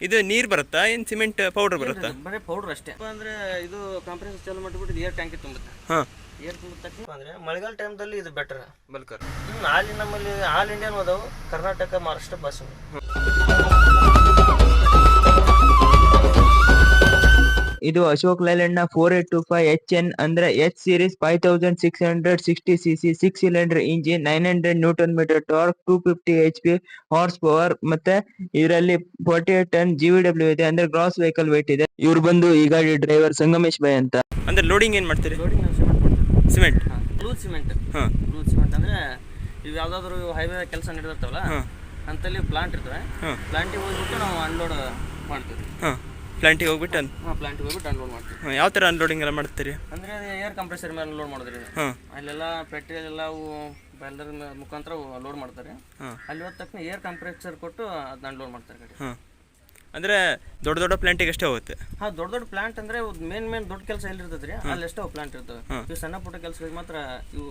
ಇದು ನೀರ್ ಬರುತ್ತಾ? ಏನ್ ಸಿಮೆಂಟ್ ಪೌಡರ್ ಬರುತ್ತಾ? ಬರೀ ಪೌಡರ್ ಅಷ್ಟೇ. ಅಂದ್ರೆ ಇದು ಕಾಂಪ್ರೆಸ್ ಚಾಲು ಮಾಡಿಬಿಟ್ಟು ಏರ್ ಟ್ಯಾಂಕಿ ತುಂಬುತ್ತೆ ಹಾ. ಏರ್ ತುಂಬಿದ ತಕ್ಷಣ ಅಂದ್ರೆ ಮಳೆಗಾಲ ಟೈಮ್ದಲ್ಲಿ ಇದು ಬೆಟರ್ ಬಲ್ಕರ್. ಹಾಲಿ ನಮ್ಮಲ್ಲಿ ಆಲ್ ಇಂಡಿಯನ್ ಅದಾವು ಕರ್ನಾಟಕ ಮಹಾರಾಷ್ಟ್ರ ಬಸ್ ಇದು Ashok ಲೈಲ್ಯಾಂಡ್ನ four eight two five H N ಅಂದ್ರೆ H series five thousand six hundred sixty C C six cylinder engine nine hundred newton metre torque two fifty H P horse power ಮತ್ತೆ ಇದರಲ್ಲಿ forty eight ton G V W ಇದೆ. ಅಂದ್ರೆ gross vehicle weight ಇದೆ. ಇವ್ರು ಬಂದು ಈ ಗಾಡಿ driver Sangamesh Bhai ಅಂತ. ಅಂದ್ರೆ ಲೋಡಿಂಗ್ ಏನ್ ಮಾಡ್ತೀರಿ? ಲೋಡಿಂಗ್ ನಾವು ಸಿಮೆಂಟ್ ಮಾಡ್ತೀವಿ ಸಿಮೆಂಟ್ ಲೂಸ್ ಸಿಮೆಂಟ್ ಹಾಂ. ಲೂಸ್ ಸಿಮೆಂಟ್ ಅಂದ್ರೆ ಇವು ಯಾವ್ದಾದ್ರು ಹೈವೇ ಕೆಲಸ ನಡೆದಿರ್ತಾವಲ್ಲ ಅಂತಲ್ಲಿ ಪ್ಲಾಂಟ್ ಇರ್ತವೆ. ಪ್ಲಾಂಟಿಗೆ ಹೋಗ್ಬಿಟ್ಟು ನಾವು ಅನ್ಲೋಡ್ ಮಾಡ್ತೀವಿ. ಹಾಂ. ಪ್ಲಾಂಟಿಗೆ ಹೋಗ್ಬಿಟ್ಟು ಅನ್ ಹಾಂ ಪ್ಲಾಂಟಿಗೆ ಹೋಗ್ಬಿಟ್ಟು ಅನ್ಲೋಡ್ ಮಾಡ್ತೀವಿ. ಹಾಂ ಯಾವ ಥರ ಅನ್ಲೋಡಿಂಗ್ ಎಲ್ಲ ಮಾಡ್ತೀರಿ? ಅಂದ್ರೆ ಏರ್ ಕಂಪ್ರೆಸರ್ ಮೇಲೆ ಲೋಡ್ ಮಾಡಿದ್ರಿ ಹಾಂ. ಅಲ್ಲೆಲ್ಲ ಪೆಟ್ರೋಲ್ ಎಲ್ಲ ಅವು ಬೆಲ್ಲರ್ ಮುಖಾಂತರ ಲೋಡ್ ಮಾಡ್ತಾರೆ. ಹಾಂ. ಅಲ್ಲಿ ಹೋದ ತಕ್ಷಣ ಏರ್ ಕಂಪ್ರೆಸರ್ ಕೊಟ್ಟು ಅದನ್ನ ಅನ್ಲೋಡ್ ಮಾಡ್ತಾರೆ ಗಾಡಿ ಹಾಂ. ಅಂದರೆ ದೊಡ್ಡ ದೊಡ್ಡ ಪ್ಲಾಂಟಿಗೆ ಅಷ್ಟೇ ಹೋಗುತ್ತೆ. ಹಾ ದೊಡ್ಡ ದೊಡ್ಡ ಪ್ಲಾಂಟ್ ಅಂದ್ರೆ ಮೇನ್ ಮೇನ್ ದೊಡ್ಡ ಕೆಲಸ ಎಲ್ಲಿ ರೀ ಅಲ್ಲಿ ಎಷ್ಟೋ ಪ್ಲಾಂಟ್ ಇರ್ತವೆ. ಇವು ಸಣ್ಣ ಪುಟ್ಟ ಕೆಲಸಗಳಿಗೆ ಮಾತ್ರ ಇವು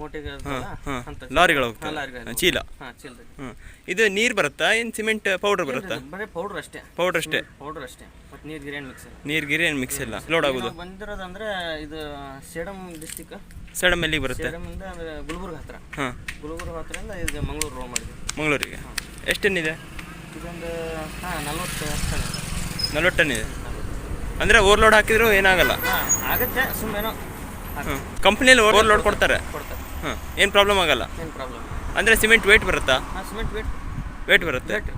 ಮೋಟಿಗೆ ಅಂತ. ಲಾರಿಗಳು ಹೋಗುತ್ತೆ ಹೋಗ್ತವೆ. ಚೀಲ. ಹಾ ಚೀಲ ಇದು ನೀರು ಬರುತ್ತಾ? ಏನು ಸಿಮೆಂಟ್ ಪೌಡರ್ ಬರುತ್ತಾ? ಬರೀ ಪೌಡರ್ ಅಷ್ಟೇ. ಪೌಡರ್ ಅಷ್ಟೇ? ಪೌಡರ್ ಅಷ್ಟೇ. ಮತ್ತೆ ನೀರ್ ಗಿರೇನ್ ಮಿಕ್ಸ್ ನೀರು ಗಿರಿ ಏನು ಮಿಕ್ಸ್ ಇಲ್ಲ. ಲೋಡ್ ಆಗೋದು. ಬಂದಿರೋದಂದ್ರೆ ಇದು ಸೇಡಂ ಡಿಸ್ಟಿಕ್ ಸೇಡಂ ಎಲ್ಲಿಗೆ ಬರುತ್ತೆ? ಸೇಡಂ ಅಂದ್ರೆ ಗುಲ್ಬರ್ಗ ಹತ್ರ. ಹಾಂ. ಗುಲ್ಬರ್ಗ ಹತ್ರದಿಂದ ಇದು ಮಂಗಳೂರು ರೋ ಮಾಡಿದ್ವಿ ಮಂಗಳೂರಿಗೆ. ಎಷ್ಟು ಏನಿದೆ ಇದೆ? ಇದೊಂದು ಹಾಂ ನಲ್ವತ್ತು ಟನ್ ಇದೆ. ನಲ್ವತ್ತು ಟನ್ ಇದೆ ಅಂದರೆ ಓವರ್ಲೋಡ್ ಹಾಕಿದ್ರು ಏನಾಗಲ್ಲ. ಹಾ ಆಗುತ್ತೆ ಸುಮ್ಮನೆ ಹಾಂ ಕಂಪ್ನಿಯಲ್ಲಿ ಓವರ್ಲೋಡ್ ಕೊಡ್ತಾರೆ. ಕೊಡ್ತಾರೆ. ಹಾಂ ಏನು ಪ್ರಾಬ್ಲಮ್ ಆಗಲ್ಲ. ಏನು ಪ್ರಾಬ್ಲಮ್ ಅಂದರೆ ಸಿಮೆಂಟ್ ವೇಟ್ ಬರುತ್ತಾ? ಹಾ ಸಿಮೆಂಟ್ ವೇಟ್ ವೇಟ್ ಬರುತ್ತೆ? ವೇಟ್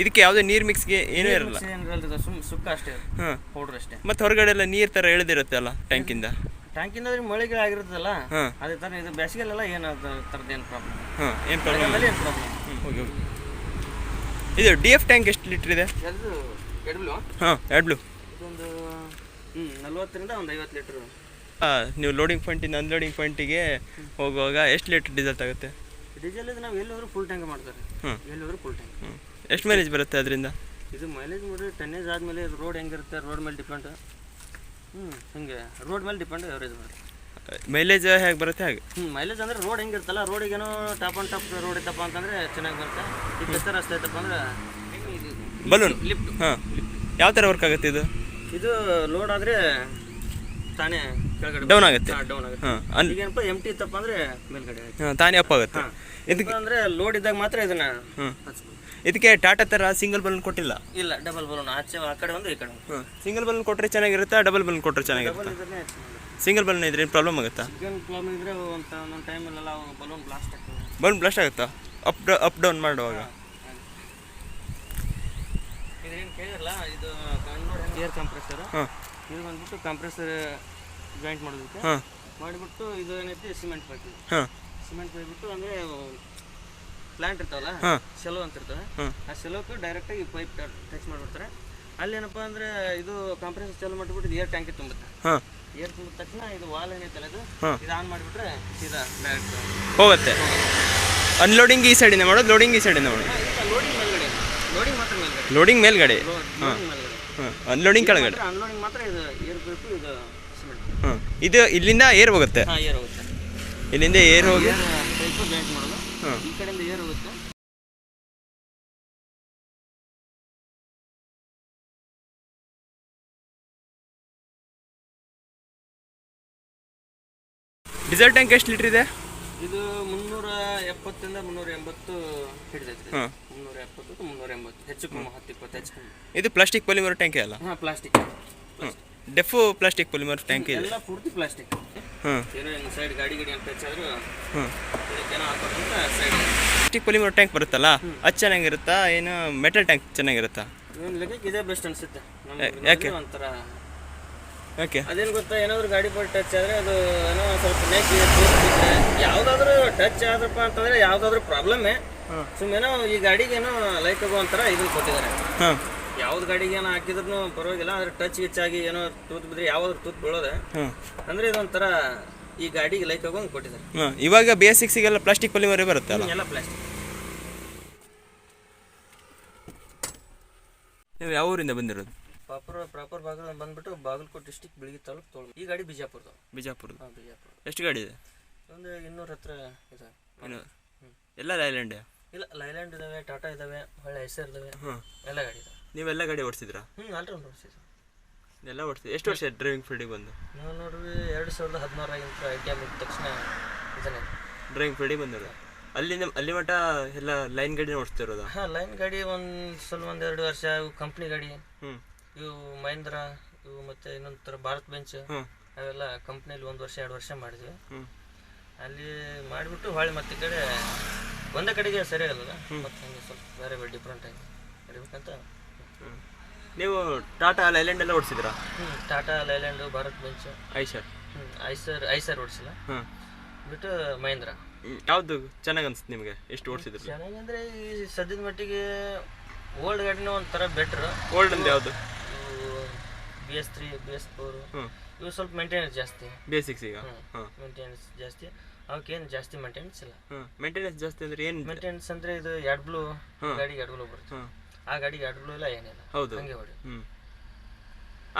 ಇದಕ್ಕೆ ಯಾವುದೇ ನೀರು ಮಿಕ್ಸ್ಗೆ ಏನೂ ಇರಲ್ಲ. ಏನಿರಲ್ಲ ಸುಮ್ ಸುಕ್ಕ ಅಷ್ಟೇ ಹಾಂ ಪೌಡರ್ ಅಷ್ಟೇ. ಮತ್ತು ಹೊರಗಡೆ ಎಲ್ಲ ನೀರು ಥರ ಎಳೆದಿರುತ್ತೆ ಅಲ್ಲ ಟ್ಯಾಂಕಿಂದ? ಟ್ಯಾಂಕಿಂದ ಮಳೆಗೆ ಆಗಿರುತ್ತಲ್ಲ? ಹಾಂ ಅದೇ ಥರ ಇದು ಬೇಸಿಗೆಲ್ಲ ಏನು ಥರದ ಥರದ್ದು ಏನು ಪ್ರಾಬ್ಲಮ್ ಹಾಂ ಏನು ಪ್ರಾಬ್ಲಮ್ ಏನು ಪ್ರಾಬ್ಲಮ್ ಹೋಗಿ ಹೋಗಿ ಇದು ಡಿ ಎಫ್ ಟ್ಯಾಂಕ್ ಎಷ್ಟು ಲೀಟ್ರ್ ಇದೆ? ಹಾಂ ಎರಡು ಬ್ಲೂ ಇದೊಂದು ನಲ್ವತ್ತರಿಂದ ಒಂದು ಐವತ್ತು ಲೀಟ್ರ್. ನೀವು ಲೋಡಿಂಗ್ ಪಾಯಿಂಟಿಂದ ಅನ್ಲೋಡಿಂಗ್ ಪಾಯಿಂಟಿಗೆ ಹೋಗುವಾಗ ಎಷ್ಟು ಲೀಟ್ರ್ ಡೀಸೆಲ್ ತಗುತ್ತೆ? ಡೀಸೆಲ್ ಇದು ನಾವು ಎಲ್ಲಿ ಹೋದ್ರೂ ಫುಲ್ ಟ್ಯಾಂಕ್ ಮಾಡ್ತಾರೆ. ಹ್ಞೂ ಎಲ್ಲಿ ಹೋದ್ರೂ ಫುಲ್ ಟ್ಯಾಂಕ್ ಹ್ಞೂ ಎಷ್ಟು ಮೈಲೇಜ್ ಬರುತ್ತೆ ಅದರಿಂದ? ಇದು ಮೈಲೇಜ್ ನೋಡ್ರಿ ಟನ್ನೇಜ್ ಆದಮೇಲೆ ರೋಡ್ ಹೆಂಗಿರುತ್ತೆ ರೋಡ್ ಮೇಲೆ ಡಿಪೆಂಡ್ ಹ್ಞೂ ಹಿಂಗೆ ರೋಡ್ ಮೇಲೆ ಡಿಪೆಂಡ್ ಎವರೇಜ್ ಬರುತ್ತೆ. ಮೈಲೇಜ್ ಹೇಗೆ ಬರುತ್ತೆ ಹಾಗೆ? ಹ್ಞೂ ಮೈಲೇಜ್ ಅಂದ್ರೆ ರೋಡ್ ಹೆಂಗಿರ್ತಲ್ಲ ರೋಡಿಗೇನೋ ಟಾಪ್ ಆನ್ ಟಾಪ್ ರೋಡ್ ಇತ್ತಪ್ಪ ಅಂತಂದ್ರೆ ಚೆನ್ನಾಗಿ ಬರುತ್ತೆ. ಈ ರಸ್ತೆ ಇತ್ತಪ್ಪ ಅಂದ್ರೆ ಬಲೂನ್ ಲಿಫ್ಟ್ ಹಾಂ. ಯಾವ ಥರ ವರ್ಕ್ ಆಗುತ್ತೆ ಇದು? ಇದು ಲೋಡ್ ಆದ್ರೆ ತಾನೇ ಕೆಳಗಡೆ ಡೌನ್ ಆಗುತ್ತೆ. ಡೌನ್ ಆಗುತ್ತೆ. ಹಾಂ ಈಗೇನಪ್ಪ ಎಂ ಟಿ ಇತ್ತಪ್ಪ ಅಂದ್ರೆ ಮೇಲ್ಗಡೆ ಹಾಂ ತಾನೇ ಅಪ್ ಆಗುತ್ತೆ. ಇದಕ್ಕೆ ಅಂದರೆ ಲೋಡ್ ಇದ್ದಾಗ ಮಾತ್ರ ಇದನ್ನ ಹಾಂ ಇದಕ್ಕೆ ಟಾಟಾ ಥರ ಸಿಂಗಲ್ ಬಲೂನ್ ಕೊಟ್ಟಿಲ್ಲ? ಇಲ್ಲ ಡಬಲ್ ಬಲೂನ್ ಆಚೆ ಆ ಕಡೆ ಒಂದು ಈ ಕಡೆ ಸಿಂಗಲ್ ಬಲೂನ್ ಕೊಟ್ಟರೆ ಚೆನ್ನಾಗಿರುತ್ತೆ ಡಬಲ್ ಬಲೂನ್ ಕೊಟ್ಟರೆ ಚೆನ್ನಾಗಿರುತ್ತಾ. ಸಿಂಗಲ್ ಬಲೂನ್ ಇದ್ರೆ ಏನು ಪ್ರಾಬ್ಲಮ್ ಆಗುತ್ತಾ? ಸಿಂಗಲ್ ಪ್ರಾಬ್ಲಮ್ ಇದ್ರೆ ಒಂದು ಒಂದೊಂದು ಟೈಮಲ್ಲೆಲ್ಲ ಬಲೂನ್ ಬ್ಲಾಸ್ಟ್ ಆಗ್ತದೆ. ಬಲೂನ್ ಬ್ಲಾಸ್ಟ್ ಆಗುತ್ತಾ? ಅಪ್ ಅಪ್ ಡೌನ್ ಮಾಡುವಾಗ? ಇದೇನು ಕೇಳಿರಲ್ಲ ಇದು ಏರ್ ಕಂಪ್ರೆಸರ್ ಹಾಂ. ಇದು ಬಂದ್ಬಿಟ್ಟು ಕಂಪ್ರೆಸರ್ ಜಾಯಿಂಟ್ ಮಾಡೋದಕ್ಕೆ. ಹಾಂ. ಮಾಡಿಬಿಟ್ಟು ಇದು ಏನೈತಿ? ಸಿಮೆಂಟ್ ಪೈಪ್ ಹಾಂ. ಸಿಮೆಂಟ್ ಪೈಪ್ ಅಂದ್ರೆ ಪ್ಲಾಂಟ್ ಇರ್ತಾವಲ್ಲ ಸೆಲೋ ಅಂತ ಇರ್ತವೆ ಆ ಸೆಲೋಕ್ಕೆ ಡೈರೆಕ್ಟಾಗಿ ಪೈಪ್ ಟಚ್ ಮಾಡಿಬಿಡ್ತಾರೆ. ಅಲ್ಲಿ ಏನಪ್ಪ ಅಂದ್ರೆ ಇದು ಕಾಂಪ್ರೆಸರ್ ಚಾಲು ಮಾಡಿಬಿಟ್ಟು ಏರ್ ಟ್ಯಾಂಕಿ ತುಂಬುತ್ತೆ. ಏರ್ ತುಂಬಿದ ತಕ್ಷಣ ಇದು ವಾಲ್ ಏನೈತಲ್ಲ ಇದು ಹಾಂ. ಇದು ಆನ್ ಮಾಡಿಬಿಟ್ರೆ ಸೀದಾ ಡೈರೆಕ್ಟ್ ಹೋಗುತ್ತೆ. ಅನ್ಲೋಡಿಂಗ್ ಈ ಸೈಡಿಂದ ಮಾಡೋದು ಲೋಡಿಂಗ್ ಈ ಸೈಡಿಂದ ಮಾಡೋದು. ಲೋಡಿಂಗ್ ಮೇಲ್ಗಡೆ. ಲೋಡಿಂಗ್ ಮಾತ್ರ ಮೇಲ್ಗಡೆ. ಲೋಡಿಂಗ್ ಮೇಲ್ಗಡೆ. ಲೋಡಿಂಗ್ ಹಾಂ. ಅನ್ಲೋಡಿಂಗ್ ಕೆಳಗಡೆ. ಅನ್ಲೋಡಿಂಗ್ ಮಾತ್ರ ಇದು ಏರ್ ಬೇಕು ಇದು ಸಿಮೆಂಟ್ ಹಾಂ ಇದು ಇಲ್ಲಿಂದ ಏರ್ ಹೋಗುತ್ತೆ. ಹಾಂ ಏರ್ ಹೋಗುತ್ತೆ. ಇಲ್ಲಿಂದ ಏರ್ ಹೋಗಿ ಜಾಯಿಂಟ್ ಮಾಡೋದು ಹಾಂ. ಈ ಕಡೆಯಿಂದ ಏರ್ ಹೋಗುತ್ತೆ. ಡೀಸೆಲ್ ಟ್ಯಾಂಕ್ ಎಷ್ಟು ಲೀಟ್ರ್ ಇದೆ? ಇದು ಮುನ್ನೂರ ಎಪ್ಪತ್ತರಿಂದ ಮುನ್ನೂರ ಎಂಬತ್ತು ಹಿಡಿದೈತ್ರಿ. ಹಾಂ. ಮುನ್ನೂರ ಎಪ್ಪತ್ತು ಮುನ್ನೂರ ಎಂಬತ್ತು ಹೆಚ್ಚು ಕಮ್ಮಿ ಹತ್ತು ಇಪ್ಪತ್ತು ಹೆಚ್ಚು ಕಮ್ಮಿ. ಇದು ಪ್ಲಾಸ್ಟಿಕ್ ಪಾಲಿಮರ್ ಟ್ಯಾಂಕ್ ಅಲ್ಲ? ಹಾಂ ಪ್ಲಾಸ್ಟಿಕ್ ಡೆಫು ಪ್ಲಾಸ್ಟಿಕ್ ಪಾಲಿಮರ್ ಟ್ಯಾಂಕ್ ಇದೆ. ಎಲ್ಲ ಪೂರ್ತಿ ಪ್ಲಾಸ್ಟಿಕ್ ಹಾಂ. ಏನೋ ಹಿಂಗೆ ಸೈಡ್ ಗಾಡಿ ಗಾಡಿ ಅಂತ ಹಾಂ. ಹಾಕೋದ್ರಿಂದ ಸೈಡ್ ಪ್ಲಾಸ್ಟಿಕ್ ಪಾಲಿಮರ್ ಟ್ಯಾಂಕ್ ಬರುತ್ತಲ್ಲ? ಅದು ಚೆನ್ನಾಗಿರುತ್ತಾ? ಏನು ಮೆಟಲ್ ಟ್ಯಾಂಕ್ ಚೆನ್ನಾಗಿರುತ್ತಾ? ಲೆಕ್ಕಕ್ಕೆ ಇದೇ ಬೆಸ್ಟ್ ಅನ್ಸುತ್ತೆ. ಯಾಕೆ? ಒಂಥರ ಓಕೆ ಅದೇನು ಗೊತ್ತಾ ಏನಾದರೂ ಗಾಡಿ ಬರ್ ಟಚ್ ಆದ್ರೆ ಅದು ಏನೋ ಸ್ವಲ್ಪ ನೆಕ್ ತೋರಿಸ್ಬಿಟ್ರೆ ಯಾವುದಾದ್ರೂ ಟಚ್ ಆದ್ರಪ್ಪ ಅಂತಂದ್ರೆ ಯಾವುದಾದ್ರೂ ಪ್ರಾಬ್ಲಮ್ಮೇ. ಸುಮ್ಮನೆ ಈ ಗಾಡಿಗೆ ಏನೋ ಲೈಕ್ ಆಗೋ ಒಂಥರ ಇದನ್ನ ಕೊಟ್ಟಿದ್ದಾರೆ. ಹಾಂ. ಯಾವ್ದು ಗಾಡಿಗೆ ಏನೋ ಹಾಕಿದ್ರು ಪರವಾಗಿಲ್ಲ ಆದ್ರೆ ಟಚ್ ಗಿಚ್ ಆಗಿ ಏನೋ ತೂತ್ ಬಿದ್ರೆ ಯಾವ್ದಾದ್ರು ತೂತ್ ಬೀಳೋದೆ. ಅಂದರೆ ಇದೊಂಥರ ಈ ಗಾಡಿಗೆ ಲೈಕ್ ಆಗೋ ಕೊಟ್ಟಿದ್ದಾರೆ. ಹಾಂ ಇವಾಗ ಬೇಸಿಕ್ಸಿಗೆಲ್ಲ ಪ್ಲಾಸ್ಟಿಕ್ ಪಾಲಿಮರೇ ಬರುತ್ತೆ ಎಲ್ಲ ಪ್ಲಾಸ್ಟಿಕ್ ನೀವು ಯಾವ ಊರಿಂದ ಬಂದಿರೋದು? ಪ್ರಾಪರ್ ಪ್ರಾಪರ್ ಭಾಗ ಬಂದ್ಬಿಟ್ಟು ಬಾಗಲಕೋಟೆ ಡಿಸ್ಟಿಕ್ ಬಿಳಿಗಿ ತಾಲೂಕು ತೋಳ್ ಈ ಗಾಡಿ ಬಿಜಾಪುರದ. ಬಿಜಾಪುರದ? ಹಾಂ ಬಿಜಾಪುರ. ಎಷ್ಟು ಗಾಡಿ ಇದೆ? ಒಂದು ಇನ್ನೂರ ಹತ್ರ ಇದೆ. ಇನ್ನೂರು ಎಲ್ಲ ಲೈಲ್ಯಾಂಡ್ ಇಲ್ಲ ಲೈಲ್ಯಾಂಡ್ ಇದಾವೆ ಟಾಟಾ ಇದಾವೆ ಒಳ್ಳೆ ಹೆಸರು ಇದಾವೆ. ಎಲ್ಲ ಗಾಡಿ ಇದಾವೆ ನೀವೆಲ್ಲ ಗಾಡಿ ಓಡಿಸಿದ್ರಾ? ಹ್ಞೂ ಆಲ್ರೌಂಡ್ ಓಡಿಸಿದ್ರು ಎಲ್ಲ ಓಡಿಸಿದ್ರಿ ಎಷ್ಟು ವರ್ಷ ಡ್ರೈವಿಂಗ್ ಫೀಲ್ಡಿಗೆ ಬಂದು? ನಾವು ನೋಡ್ರಿ ಎರಡು ಸಾವಿರದ ಹದಿನಾರಾಗಿಂತ ಐ ಟಿ ತಕ್ಷಣ ಇದನ್ನೇ. ಡ್ರೈವಿಂಗ್ ಫೀಲ್ಡಿಗೆ ಬಂದಿರೋ ಅಲ್ಲಿಂದ ಅಲ್ಲಿ ಮಟ್ಟ ಎಲ್ಲ ಲೈನ್ ಗಾಡಿನ ಓಡಿಸ್ತಿರೋದು ಹಾಂ ಲೈನ್ ಗಾಡಿ ಒಂದು ಸ್ವಲ್ಪ ಒಂದು ಎರಡು ವರ್ಷ ಕಂಪ್ನಿ ಗಾಡಿ. ಹ್ಞೂ ಇವು ಮಹೇಂದ್ರ ಇವು ಮತ್ತೆ ಇನ್ನೊಂದು ಥರ ಭಾರತ್ ಬೆಂಚ್ ಅವೆಲ್ಲ ಕಂಪ್ನಿಲಿ ಒಂದು ವರ್ಷ ಎರಡು ವರ್ಷ ಮಾಡಿದ್ವಿ. ಅಲ್ಲಿ ಮಾಡಿಬಿಟ್ಟು ಹೊಳೆ ಮತ್ತೆ ಕಡೆ ಒಂದೇ ಕಡೆಗೆ ಸರಿಯಾಗಲ್ಲ ಮತ್ತೆ ಹಂಗೆ ಸ್ವಲ್ಪ ಬೇರೆ ಬೇರೆ ಡಿಫ್ರೆಂಟ್ ಆಗಿ ಹ್ಞೂ ನೀವು ಟಾಟಾ ಲೈಲ್ಯಾಂಡ್ ಎಲ್ಲ ಓಡಿಸಿದ್ರ ಹ್ಞೂ ಟಾಟಾ ಲೈಲ್ಯಾಂಡು ಭಾರತ್ ಬೆಂಚ್. ಐಸರ್. ಹ್ಞೂ ಐಸರ್ ಐಸರ್ ಓಡಿಸಿಲ್ಲ. ಬಿಟ್ಟು ಮಹೇಂದ್ರ. ಯಾವುದು ಚೆನ್ನಾಗಿ ಅನ್ಸುತ್ತೆ ನಿಮಗೆ? ಎಷ್ಟು ಓಡಿಸಿದ್ರಿ? ಚೆನ್ನಾಗಿ ಅಂದರೆ ಈ ಸದ್ಯದ ಮಟ್ಟಿಗೆ ಓಲ್ಡ್ ಗಾಡಿನ ಒಂಥರ ಬೆಟ್ರ್ ಓಲ್ಡ್ ಅಂದ್ರೆ ಯಾವುದು? B S three B S four ಇವು ಸ್ವಲ್ಪ ಮೇಂಟೆನೆನ್ಸ್ ಜಾಸ್ತಿ. ಬೇಸಿಕ್ಸ್ ಈಗ. ಮೇಂಟೆನೆನ್ಸ್ ಜಾಸ್ತಿ. ಅವಕ್ಕೇನು ಜಾಸ್ತಿ ಮೇಂಟೆನೆನ್ಸ್ ಇಲ್ಲ. ಮೇಂಟೆನೆನ್ಸ್ ಜಾಸ್ತಿ ಅಂದ್ರೆ ಏನು ಮೇಂಟೆನೆನ್ಸ್ ಅಂದ್ರೆ ಇದು ಎರಡು ಬ್ಲೂ ಗಾಡಿಗೆ ಎರಡು ಬ್ಲೂ ಬರುತ್ತೆ. ಆ ಗಾಡಿಗೆ ಎರಡು ಬ್ಲೂ ಇಲ್ಲ ಏನಿಲ್ಲ. ಹೌದು. ಹಂಗೆ ಹೊಡಿ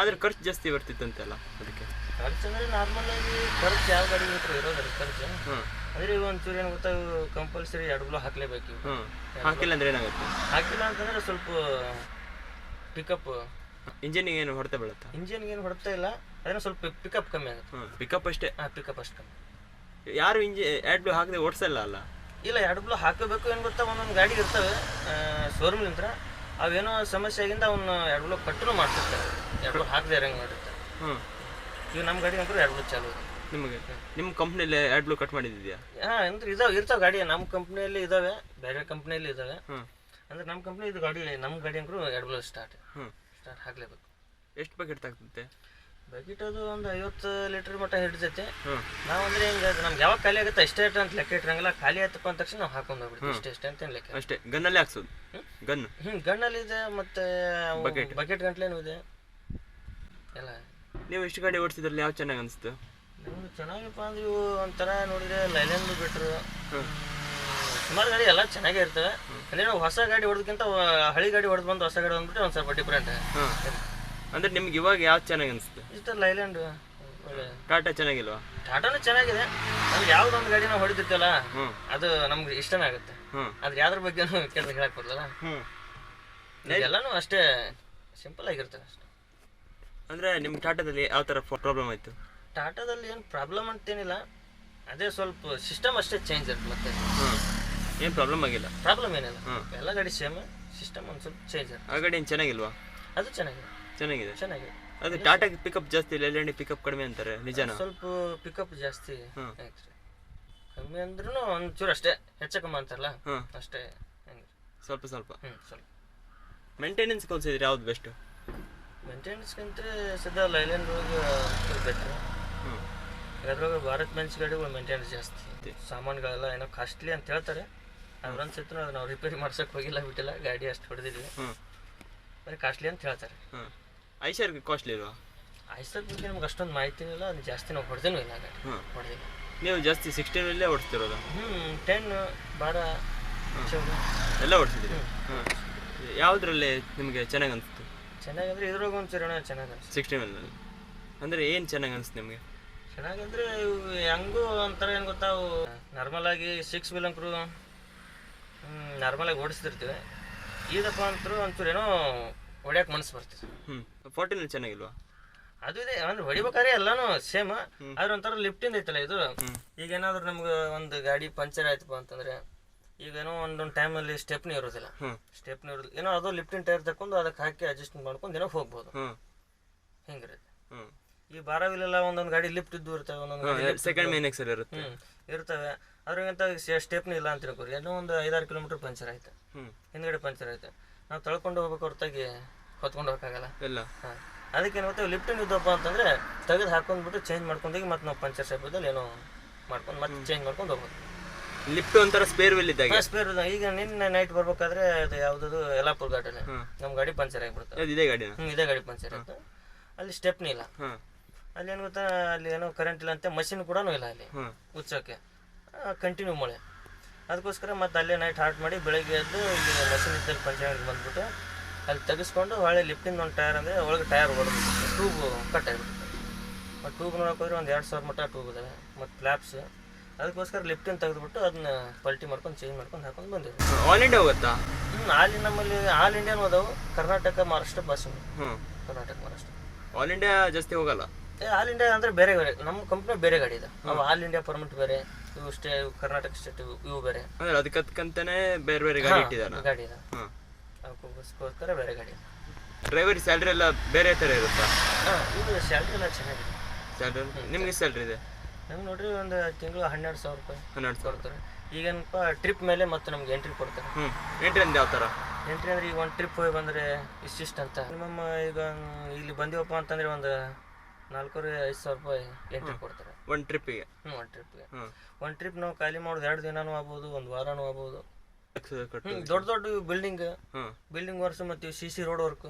ಆದ್ರೆ ಖರ್ಚು ಜಾಸ್ತಿ ಬರ್ತಿತ್ತಂತೆಲ್ಲ ಅದಕ್ಕೆ? ಖರ್ಚು ಅಂದ್ರೆ ನಾರ್ಮಲ್ ಆಗಿ ಖರ್ಚು ಯಾವ ಗಾಡಿ ಹತ್ರ ಇರೋದಿಲ್ಲ ಖರ್ಚು. ಅಂದ್ರೆ ಅಂದರೆ ಈಗ ಒಂಚೂರು ಏನು ಗೊತ್ತಾ ಕಂಪಲ್ಸರಿ ಎರಡು ಬ್ಲೂ ಹಾಕ್ಲೇಬೇಕು ಹಾಕಿಲ್ಲ ಅಂದ್ರೆ ಏನಾಗುತ್ತೆ? ಹಾಕಿಲ್ಲ ಅಂತಂದ್ರೆ ಸ್ವಲ್ಪ ಪಿಕಪ್ ಇಂಜಿನಿಗೆ ಏನು ಹೊಡೆತ ಬೀಳುತ್ತೆ? ಇಂಜಿನ್ ಏನು ಹೊಡೆತ ಇಲ್ಲ. ಅದನ್ನ ಸ್ವಲ್ಪ ಪಿಕಪ್ ಕಮ್ಮಿ ಆಗುತ್ತೆ. ಪಿಕಪ್ ಅಷ್ಟೇ? ಹಾಂ ಪಿಕಪ್ ಅಷ್ಟು ಕಮ್ಮಿ. ಯಾರು ಇಂಜಿ ಬ್ಲೂ ಹಾಕದೆ ಓಡಿಸಲ್ಲ ಅಲ್ಲ? ಇಲ್ಲ ಎರಡು ಬ್ಲೂ ಹಾಕಬೇಕು ಏನು ಗೊತ್ತಾ? ಒಂದೊಂದು ಗಾಡಿ ಇರ್ತವೆ. ಶೋರೂಮ್ಲಿಂದ ಅವೇನೋ ಸಮಸ್ಯೆ ಆಗಿಂದ ಅವನ್ನ ಎರಡು ಬ್ಲೂ ಕಟ್ಟಲು ಮಾಡ್ತಿರ್ತಾರೆ. ಎರಡು ಬ್ಲೂ ಹಾಕದೆ ಇರಂಗೆ ಮಾಡಿರ್ತಾರೆ. ಹ್ಞೂ ಈಗ ನಮ್ಮ ಗಾಡಿ ಅಂದ್ರೆ ಎರಡು ಬ್ಲೂ ಚಾಲು ನಿಮಗೆ? ನಿಮ್ಮ ಕಂಪ್ನಿಯಲ್ಲಿ ಎರಡು ಬ್ಲೂ ಕಟ್ ಮಾಡಿದ್ಯಾ ಹಾಂ ಅಂದ್ರೆ ಇದಾವೆ ಇರ್ತಾವೆ ಗಾಡಿ. ನಮ್ಮ ಕಂಪ್ನಿಯಲ್ಲಿ ಇದಾವೆ. ಬೇರೆ ಕಂಪ್ನಿಯಲ್ಲಿ ಇದಾವೆ. ಅಂದ್ರೆ ನಮ್ಮ ಕಂಪ್ನಿ ಇದು ಗಾಡಿ ನಮ್ಮ ಗಾಡಿ ಅಂದ್ರೆ ಎರಡು ಬ್ಲೂ ಸ್ಟಾರ್ಟ್ ಹ್ಞೂ ಸ್ಟಾರ್ಟ್ ಹಾಕ್ಲೇಬೇಕು ಎಷ್ಟು ಬಕೆಟ್ ತಾಗ್ತದೆ ಬಕೆಟ್ ಅದು ಒಂದು ಐವತ್ತು ಲೀಟ್ರ್ ಮಟ್ಟ ಹಿಡಿದೈತೆ ನಾವು ಅಂದ್ರೆ ಹಿಂಗೆ ನಮ್ಗೆ ಯಾವಾಗ ಖಾಲಿ ಆಗುತ್ತೆ ಅಷ್ಟೇ ಅಂತ ಲೆಕ್ಕ ಇಟ್ಟಿರಂಗಿಲ್ಲ. ಖಾಲಿ ಆಯ್ತಪ್ಪ ಅಂದ ತಕ್ಷಣ ನಾವು ಹಾಕೊಂಡು ಹೋಗ್ಬಿಡ್ತೀವಿ. ಇಷ್ಟೇ ಇಷ್ಟೇ ಅಂತ ಲೆಕ್ಕ ಅಷ್ಟೇ. ಗನ್ನಲ್ಲಿ ಹಾಕ್ಸೋದು? ಗನ್ ಹ್ಞೂ ಗಣ್ಣಲ್ಲಿ ಇದೆ ಮತ್ತೆ ಬಕೆಟ್ ಗಂಟ್ಲೇನು ಇದೆ. ಎಲ್ಲ. ನೀವು ಎಷ್ಟು ಗಾಡಿ ಓಡಿಸಿದ್ರಲ್ಲಿ ಯಾವ್ದು ಚೆನ್ನಾಗಿ ಅನಿಸ್ತು? ನಮ್ಗೆ ಚೆನ್ನಾಗಪ್ಪ ಅಂದ್ರೆ ಇವು ಒಂಥರ ನೋಡಿದ್ರೆ ಲೈಲೆಂದು ಬಿಟ್ರು. ಸುಮಾರು ಗಾಡಿ ಎಲ್ಲ ಚೆನ್ನಾಗೇ ಇರ್ತವೆ. ಅಂದ್ರೆ ನಾವು ಹೊಸ ಗಾಡಿ ಹೊಡೆದಕ್ಕಿಂತ ಹಳಿ ಗಾಡಿ ಹೊಡೆದು ಬಂದು ಹೊಸ ಗಾಡಿ ಬಂದ್ಬಿಟ್ಟು ಒಂದು ಸ್ವಲ್ಪ ಡಿಫ್ರೆಂಟ್ ಅಂದ್ರೆ ನಿಮ್ಗೆ ಇವಾಗ ಯಾವ್ದು ಚೆನ್ನಾಗಿ ಅನ್ಸುತ್ತೆ ಇಷ್ಟ ಲೈಲ್ಯಾಂಡ್ ಟಾಟಾ ಚೆನ್ನಾಗಿಲ್ವಾ? ಟಾಟಾನು ಚೆನ್ನಾಗಿದೆ. ನಮ್ಗೆ ಯಾವ್ದೊಂದು ಗಾಡಿ ನಾವು ಹೊಡಿತಿರ್ತಲ್ಲ ಅದು ನಮ್ಗೆ ಇಷ್ಟನೇ ಆಗುತ್ತೆ. ಅದ್ರ ಯಾವ್ದ್ರ ಬಗ್ಗೆ ಕೆಲಸ ಹೇಳಕ್ ಬರಲ್ಲ ಎಲ್ಲಾನು ಅಷ್ಟೇ ಸಿಂಪಲ್ ಆಗಿರ್ತದೆ ಅಷ್ಟೇ. ಅಂದರೆ ನಿಮ್ಮ ಟಾಟಾದಲ್ಲಿ ಯಾವ ತರ ಪ್ರಾಬ್ಲಮ್ ಆಯ್ತು? ಟಾಟಾದಲ್ಲಿ ಏನು ಪ್ರಾಬ್ಲಮ್ ಅಂತೇನಿಲ್ಲ. ಅದೇ ಸ್ವಲ್ಪ ಸಿಸ್ಟಮ್ ಅಷ್ಟೇ ಚೇಂಜ್ ಇರ್ತದೆ ಮತ್ತೆ. ಏನು ಪ್ರಾಬ್ಲಮ್ ಆಗಿಲ್ಲ. ಪ್ರಾಬ್ಲಮ್ ಏನಿಲ್ಲ. ಎಲ್ಲ ಗಾಡಿ ಸೇಮ್ ಸಿಸ್ಟಮ್ ಒಂದು ಸ್ವಲ್ಪ ಚೇಂಜ್ ಆ ಗಾಡಿ ಏನು ಚೆನ್ನಾಗಿಲ್ವಾ? ಅದು ಚೆನ್ನಾಗಿದೆ. ಚೆನ್ನಾಗಿದೆ? ಚೆನ್ನಾಗಿದೆ. ಅದು ಟಾಟಾ ಪಿಕಪ್ ಜಾಸ್ತಿ ಲೈಲ್ಯಾಂಡಿ ಪಿಕಪ್ ಕಡಿಮೆ ಅಂತಾರೆ ನಿಜನಾ? ಸ್ವಲ್ಪ ಪಿಕಪ್ ಜಾಸ್ತಿ. ಕಮ್ಮಿ ಅಂದ್ರೂ ಒಂಚೂರು ಅಷ್ಟೇ ಹೆಚ್ಚು ಕಮ್ಮಿ ಅಂತಾರಲ್ಲ? ಅಷ್ಟೇ ಸ್ವಲ್ಪ ಸ್ವಲ್ಪ. ಸ್ವಲ್ಪ. ಮೇಂಟೆನೆನ್ಸ್ ಕಲ್ಸಿದ್ರೆ ಯಾವ್ದು ಬೆಸ್ಟ್ ಮೇಂಟೆನೆನ್ಸ್ಗಿಂತ ಸದ್ಯ ಲೈಲ್ಯಾಂಡ್ ಒಳಗೆ ಬೆಟ್ರು ಅದ್ರೊಳಗೆ ಭಾರತ್ ಮೆನ್ಸ್ ಗಾಡಿಗಳು ಮೇಂಟೆನೆನ್ಸ್ ಜಾಸ್ತಿ. ಸಾಮಾನುಗಳೆಲ್ಲ ಏನೋ ಕಾಸ್ಟ್ಲಿ ಅಂತ ಹೇಳ್ತಾರೆ. ಅದ್ರ ಇತ್ತು ಅದು ನಾವು ರಿಪೇರಿ ಮಾಡ್ಸಕ್ ಹೋಗಿಲ್ಲ ಬಿಟ್ಟಿಲ್ಲ ಗಾಡಿ ಅಷ್ಟು ಹೊಡೆದಿಲ್ಲ ಬರೀ ಕಾಸ್ಟ್ಲಿ ಅಂತ ಹೇಳ್ತಾರೆ. ಐಶರ್ಗೆ ಕಾಸ್ಟ್ಲಿ ಇಲ್ವಾ? ಐಸರ್ ಬಗ್ಗೆ ನಮ್ಗೆ ಅಷ್ಟೊಂದು ಮಾಹಿತಿ ಇಲ್ಲ ಅದು ಜಾಸ್ತಿ ನಾವು ಹೊಡೆದೇನೂ ಇಲ್ಲ ಗಾಡಿ. ಹೊಡೆದಿಲ್ಲ. ನೀವು ಜಾಸ್ತಿ ಸಿಕ್ಸ್ಟೀನಲ್ಲೇ ಓಡಿಸ್ತಿರೋದು? ಹ್ಞೂ ಟೆನ್ ಬಾರ ಎಲ್ಲ ಓಡಿಸಿದ್ದೀರಿ? ಹಾಂ ಯಾವುದ್ರಲ್ಲಿ ನಿಮಗೆ ಚೆನ್ನಾಗಿ ಅನಿಸ್ತು? ಚೆನ್ನಾಗಂದ್ರೆ ಇದ್ರೊಳಗೆ ಒಂದು ಚರಣ ಚೆನ್ನಾಗಿ ಅನಿಸ್ತು. ಸಿಕ್ಸ್ಟೀನ್ ಅಲ್ಲಿ. ಅಂದರೆ ಏನು ಚೆನ್ನಾಗಿ ಅನಿಸ್ತು ನಿಮಗೆ? ಚೆನ್ನಾಗಂದ್ರೆ ಹೆಂಗೂ ಒಂಥರ ಏನು ಗೊತ್ತಾವು ನಾರ್ಮಲ್ ಆಗಿ ಸಿಕ್ಸ್ ವೀಲ್ ಅಂಕರು ನಾರ್ಮಲ್ ಆಗಿ ಓಡಿಸ್ತಿರ್ತೀವಿ. ಈದಪ್ಪ ಅಂತೂ ಒಂಚೂರು ಏನೋ ಹೊಡ್ಯಕ್ಕೆ ಮನಸ್ಸು ಬರ್ತದೆ. ಹ್ಞೂ ಫೋರ್ಟಿನಲ್ಲಿ ಚೆನ್ನಾಗಿಲ್ವಾ? ಅದು ಇದೆ ಅಂದ್ರೆ ಹೊಡಿಬೇಕಾದ್ರೆ ಎಲ್ಲಾನು ಸೇಮ್ ಆದ್ರೆ ಒಂಥರ ಲಿಫ್ಟಿಂದ ಐತಲ್ಲ ಇದು? ಈಗ ಏನಾದ್ರು ನಮ್ಗೆ ಒಂದು ಗಾಡಿ ಪಂಚರ್ ಆಯ್ತಪ್ಪ ಅಂತಂದ್ರೆ ಈಗ ಏನೋ ಒಂದೊಂದು ಟೈಮಲ್ಲಿ ಸ್ಟೆಪ್ನಿ ಇರೋದಿಲ್ಲ. ಸ್ಟೆಪ್ನಿ ಇರೋದಿಲ್ಲ. ಏನೋ ಅದು ಲಿಫ್ಟಿನ ಟೈರ್ ತಕೊಂಡು ಅದಕ್ಕೆ ಹಾಕಿ ಅಡ್ಜಸ್ಟ್ ಮಾಡ್ಕೊಂಡು ಏನೋ ಹೋಗ್ಬೋದು. ಹಿಂಗಿರುತ್ತೆ. ಈ ಬಾರಾವಿಲೆಲ್ಲ ಒಂದೊಂದು ಗಾಡಿ ಲಿಫ್ಟ್ ಇದ್ದು ಇರ್ತವೆ ಒಂದೊಂದು ಸೆಕೆಂಡ್ ಮೇನ್ ಎಕ್ಸಲ್ ಇರುತ್ತೆ. ಇರ್ತವೆ. ಅದ್ರಾಗಂತ ಸ್ಟೆಪ್ನಿ ಇಲ್ಲ ಅಂತ ತಿಳ್ಕೊರಿ. ಏನೋ ಒಂದು ಐದಾರು ಕಿಲೋಮೀಟರ್ ಪಂಚರ್ ಆಯ್ತು. ಹಿಂದ್ಗಡೆ ಪಂಚರ್ ಆಯ್ತು. ನಾವು ತಳ್ಕೊಂಡು ಹೋಗ್ಬೇಕು ಹೊರತಾಗಿ ಹೊತ್ಕೊಂಡು ಹೋಗಕ್ಕಾಗಲ್ಲ. ಇಲ್ಲ. ಹಾಂ. ಅದಕ್ಕೆ ಏನು ಗೊತ್ತಾ ಲಿಫ್ಟಿಂಗ್ ಇದ್ದಪ್ಪ ಅಂತಂದ್ರೆ ತೆಗೆದು ಹಾಕೊಂಡ್ಬಿಟ್ಟು ಚೇಂಜ್ ಮಾಡ್ಕೊಂಡೋಗಿ ಮತ್ತೆ ನಾವು ಪಂಚರ್ ಶಾಪದಲ್ಲಿ ಏನೋ ಮಾಡ್ಕೊಂಡು ಮತ್ತೆ ಚೇಂಜ್ ಮಾಡ್ಕೊಂಡು ಹೋಗ್ಬೋದು. ಲಿಫ್ಟ್ ಒಂಥರ ಸ್ಪೇರ್ ವಿಲ್ ಇದ್ದಾಗ? ಸ್ಪೇರ್ ಈಗ ನಿನ್ನೆ ನೈಟ್ ಬರ್ಬೇಕಾದ್ರೆ ಅದು ಯಾವ್ದು ಯಲಾಪುರ್ ಗಾರ್ಡನ್. ನಮ್ಮ ಗಾಡಿ ಪಂಚರ್ ಆಗಿಬಿಡ್ತು ಅದು ಇದೇ ಗಾಡಿ ಇದೇ ಗಾಡಿ ಪಂಚರ್ ಆಯ್ತು. ಅಲ್ಲಿ ಸ್ಟೆಪ್ನಿ ಇಲ್ಲ. ಅಲ್ಲಿ ಏನು ಗೊತ್ತಾ ಅಲ್ಲಿ ಏನೋ ಕರೆಂಟ್ ಇಲ್ಲ ಅಂತ ಮಷಿನ್ ಕೂಡ ಇಲ್ಲ ಅಲ್ಲಿ. ಹಾಂ ಉಚ್ಚೋಕ್ಕೆ ಕಂಟಿನ್ಯೂ ಮಳೆ. ಅದಕ್ಕೋಸ್ಕರ ಮತ್ತೆ ಅಲ್ಲೇ ನೈಟ್ ಹಾರ್ಟ್ ಮಾಡಿ ಬೆಳಗ್ಗೆ ಎದ್ದು ಇಲ್ಲಿ ಲಸನ್ ಇದ್ದಲ್ಲಿ ಪಂಚಾಯತ್ಗೆ ಬಂದ್ಬಿಟ್ಟು ಅಲ್ಲಿ ತೆಗೆಸ್ಕೊಂಡು ಹೊಳೆ ಲಿಫ್ಟಿಂದ ಒಂದು ಟೈರ್ ಅಂದರೆ ಒಳಗೆ ಟೈರ್ ಹೊಡೆದ್ಬಿಟ್ಟು ಟ್ಯೂಬ್ ಕಟ್ ಆಗಿಬಿಟ್ಟು ಮತ್ತು ಟ್ಯೂಬ್ ನೋಡೋಕೆ ಹೋದ್ರೆ ಒಂದು ಎರಡು ಸಾವಿರ ಮಟ್ಟ ಟ್ಯೂಬ್ ಇದಾವೆ. ಮತ್ತು ಫ್ಲಾಪ್ಸ್ ಅದಕ್ಕೋಸ್ಕರ ಲಿಫ್ಟಿನ ತೆಗೆದ್ಬಿಟ್ಟು ಅದನ್ನ ಪಲ್ಟಿ ಮಾಡ್ಕೊಂಡು ಚೇಂಜ್ ಮಾಡ್ಕೊಂಡು ಹಾಕೊಂಡು ಬಂದಿವಿ. ಆಲ್ ಇಂಡಿಯಾ ಹೋಗುತ್ತಾ? ಹ್ಞೂ ಆಲ್ ನಮ್ಮಲ್ಲಿ ಆಲ್ ಇಂಡಿಯಾನು ಅದಾವು ಕರ್ನಾಟಕ ಮಹಾರಾಷ್ಟ್ರ ಬಸ್ ಹ್ಞೂ ಕರ್ನಾಟಕ ಮಹಾರಾಷ್ಟ್ರ. ಆಲ್ ಇಂಡಿಯಾ ಜಾಸ್ತಿ ಹೋಗಲ್ಲ? ಏ ಆಲ್ ಇಂಡಿಯಾ ಅಂದರೆ ಬೇರೆ ಬೇರೆ. ನಮ್ಮ ಕಂಪ್ನಿ ಬೇರೆ ಗಾಡಿ ಇದೆ. ನಾವು ಆಲ್ ಇಂಡಿಯಾ ಪರ್ಮಿಟ್ ಬೇರೆ. ಇವು ಸ್ಟೇ ಕರ್ನಾಟಕ ಸ್ಟೇಟ್ ಇವು ಬೇರೆ. ಅಂದ್ರೆ ಅದಕ್ಕೆ ಅದಕ್ಕಂತಾನೆ ಬೇರೆ ಬೇರೆ ಗಾಡಿ ಇಟ್ಟಿದ್ದಾರೆ ಗಾಡಿ ಇದೆ ಹಾಂ. ಅದಕ್ಕೋಸ್ಕರ ಬೇರೆ ಗಾಡಿ. ಡ್ರೈವರ್ ಸ್ಯಾಲ್ರಿ ಎಲ್ಲ ಬೇರೆ ಥರ ಇರುತ್ತಾ? ಹಾಂ ಇದು ಸ್ಯಾಲ್ರಿ ಎಲ್ಲ ಚೆನ್ನಾಗಿದೆ. ಸ್ಯಾಲ್ರಿ ನಿಮ್ಗೆ ಸ್ಯಾಲ್ರಿ ಇದೆ? ನಮ್ಗೆ ನೋಡ್ರಿ ಒಂದು ತಿಂಗಳು ಹನ್ನೆರಡು ಸಾವಿರ ರೂಪಾಯಿ ಹನ್ನೆರಡು ಸಾವಿರ. ಕೊಡ್ತಾರೆ. ಈಗೇನಪ್ಪ ಟ್ರಿಪ್ ಮೇಲೆ ಮತ್ತೆ ನಮ್ಗೆ ಎಂಟ್ರಿ ಕೊಡ್ತಾರೆ. ಹ್ಞೂ ಎಂಟ್ರಿ ಅಂದ್ರೆ ಯಾವ ಥರ? ಎಂಟ್ರಿ ಅಂದ್ರೆ ಈಗ ಒಂದು ಟ್ರಿಪ್ ಹೋಗಿ ಬಂದರೆ ಇಷ್ಟಿಷ್ಟು ಅಂತ. ನಮ್ಮ ಈಗ ಇಲ್ಲಿ ಬಂದೀವಪ್ಪ ಅಂತಂದ್ರೆ ಒಂದು ನಾಲ್ಕೂವರೆ ಐದು ಸಾವಿರ ರೂಪಾಯಿ ಎಂಟ್ರಿ ಕೊಡ್ತಾರೆ. ಒಂದು ಟ್ರಿಪ್ಪಿಗೆ ಹ್ಞೂ ಒಂದು ಟ್ರಿಪ್ಗೆ ಹ್ಞೂ ಒಂದು ಟ್ರಿಪ್ ನಾವು ಖಾಲಿ ಮಾಡೋದು ಎರಡು ದಿನಾನೂ ಆಗ್ಬೋದು ಒಂದು ವಾರನೂ ಆಗ್ಬೋದು. ಹ್ಞೂ ದೊಡ್ಡ ದೊಡ್ಡ ಬಿಲ್ಡಿಂಗ್ ಬಿಲ್ಡಿಂಗ್ ವರ್ಕ್ಸ್ ಮತ್ತು ಸಿ ಸಿ ರೋಡ್ ವರ್ಕ್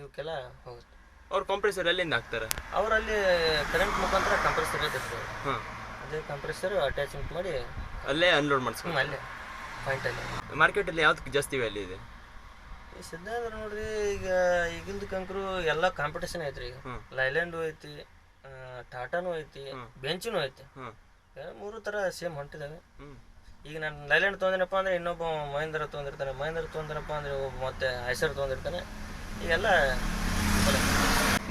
ಇವಕ್ಕೆಲ್ಲ ಹೋಗುತ್ತೆ. ಅವ್ರು ಕಂಪ್ರೆಸರ್ ಎಲ್ಲಿಂದ ಹಾಕ್ತಾರೆ? ಅವರಲ್ಲಿ ಕರೆಂಟ್ ಮುಖಾಂತರ ಕಂಪ್ರೆಸರ್ ಇರ್ತದೆ ಹಾಂ ಅದೇ ಕಂಪ್ರೆಸರ್ ಅಟ್ಯಾಚ್ಮೆಂಟ್ ಮಾಡಿ ಅಲ್ಲೇ ಅನ್ಲೋಡ್ ಮಾಡಿಸ್ಕೊಂಡು ಅಲ್ಲೇ ಪಾಯಿಂಟಲ್ಲಿ ಮಾರ್ಕೆಟಲ್ಲಿ ಯಾವ್ದು ಜಾಸ್ತಿ ವ್ಯಾಲ್ಯೂ ಇದೆ? ಅಂದ್ರೆ ನೋಡ್ರಿ ಈಗ ಈಗಿಂದ ಕಂಕರು ಎಲ್ಲ ಕಾಂಪಿಟೇಷನ್ ಐತ್ರಿ. ಈಗ. ಲೈಲ್ಯಾಂಡು ಐತಿ ಟಾಟಾನು ಐತಿ ಬೆಂಚಿನೂ ಐತಿ. ಮೂರು ತರ ಸೇಮ್ ಹೊಂಟಿದಾವೆ. ಈಗ ನಾನು ಲೈಲ್ಯಾಂಡ್ ತೊಗೊಂಡಿನಪ್ಪ ಅಂದ್ರೆ ಇನ್ನೊಬ್ಬ ಮಹೇಂದ್ರ ತೊಂದಿರ್ತಾನೆ ಮಹೇಂದ್ರ ತೊಗೊಂಡಿನಪ್ಪ ಅಂದ್ರೆ ಒಬ್ಬ ಮತ್ತೆ ಐಸರ್ ತೊಂದಿರ್ತಾನೆ ಈಗೆಲ್ಲ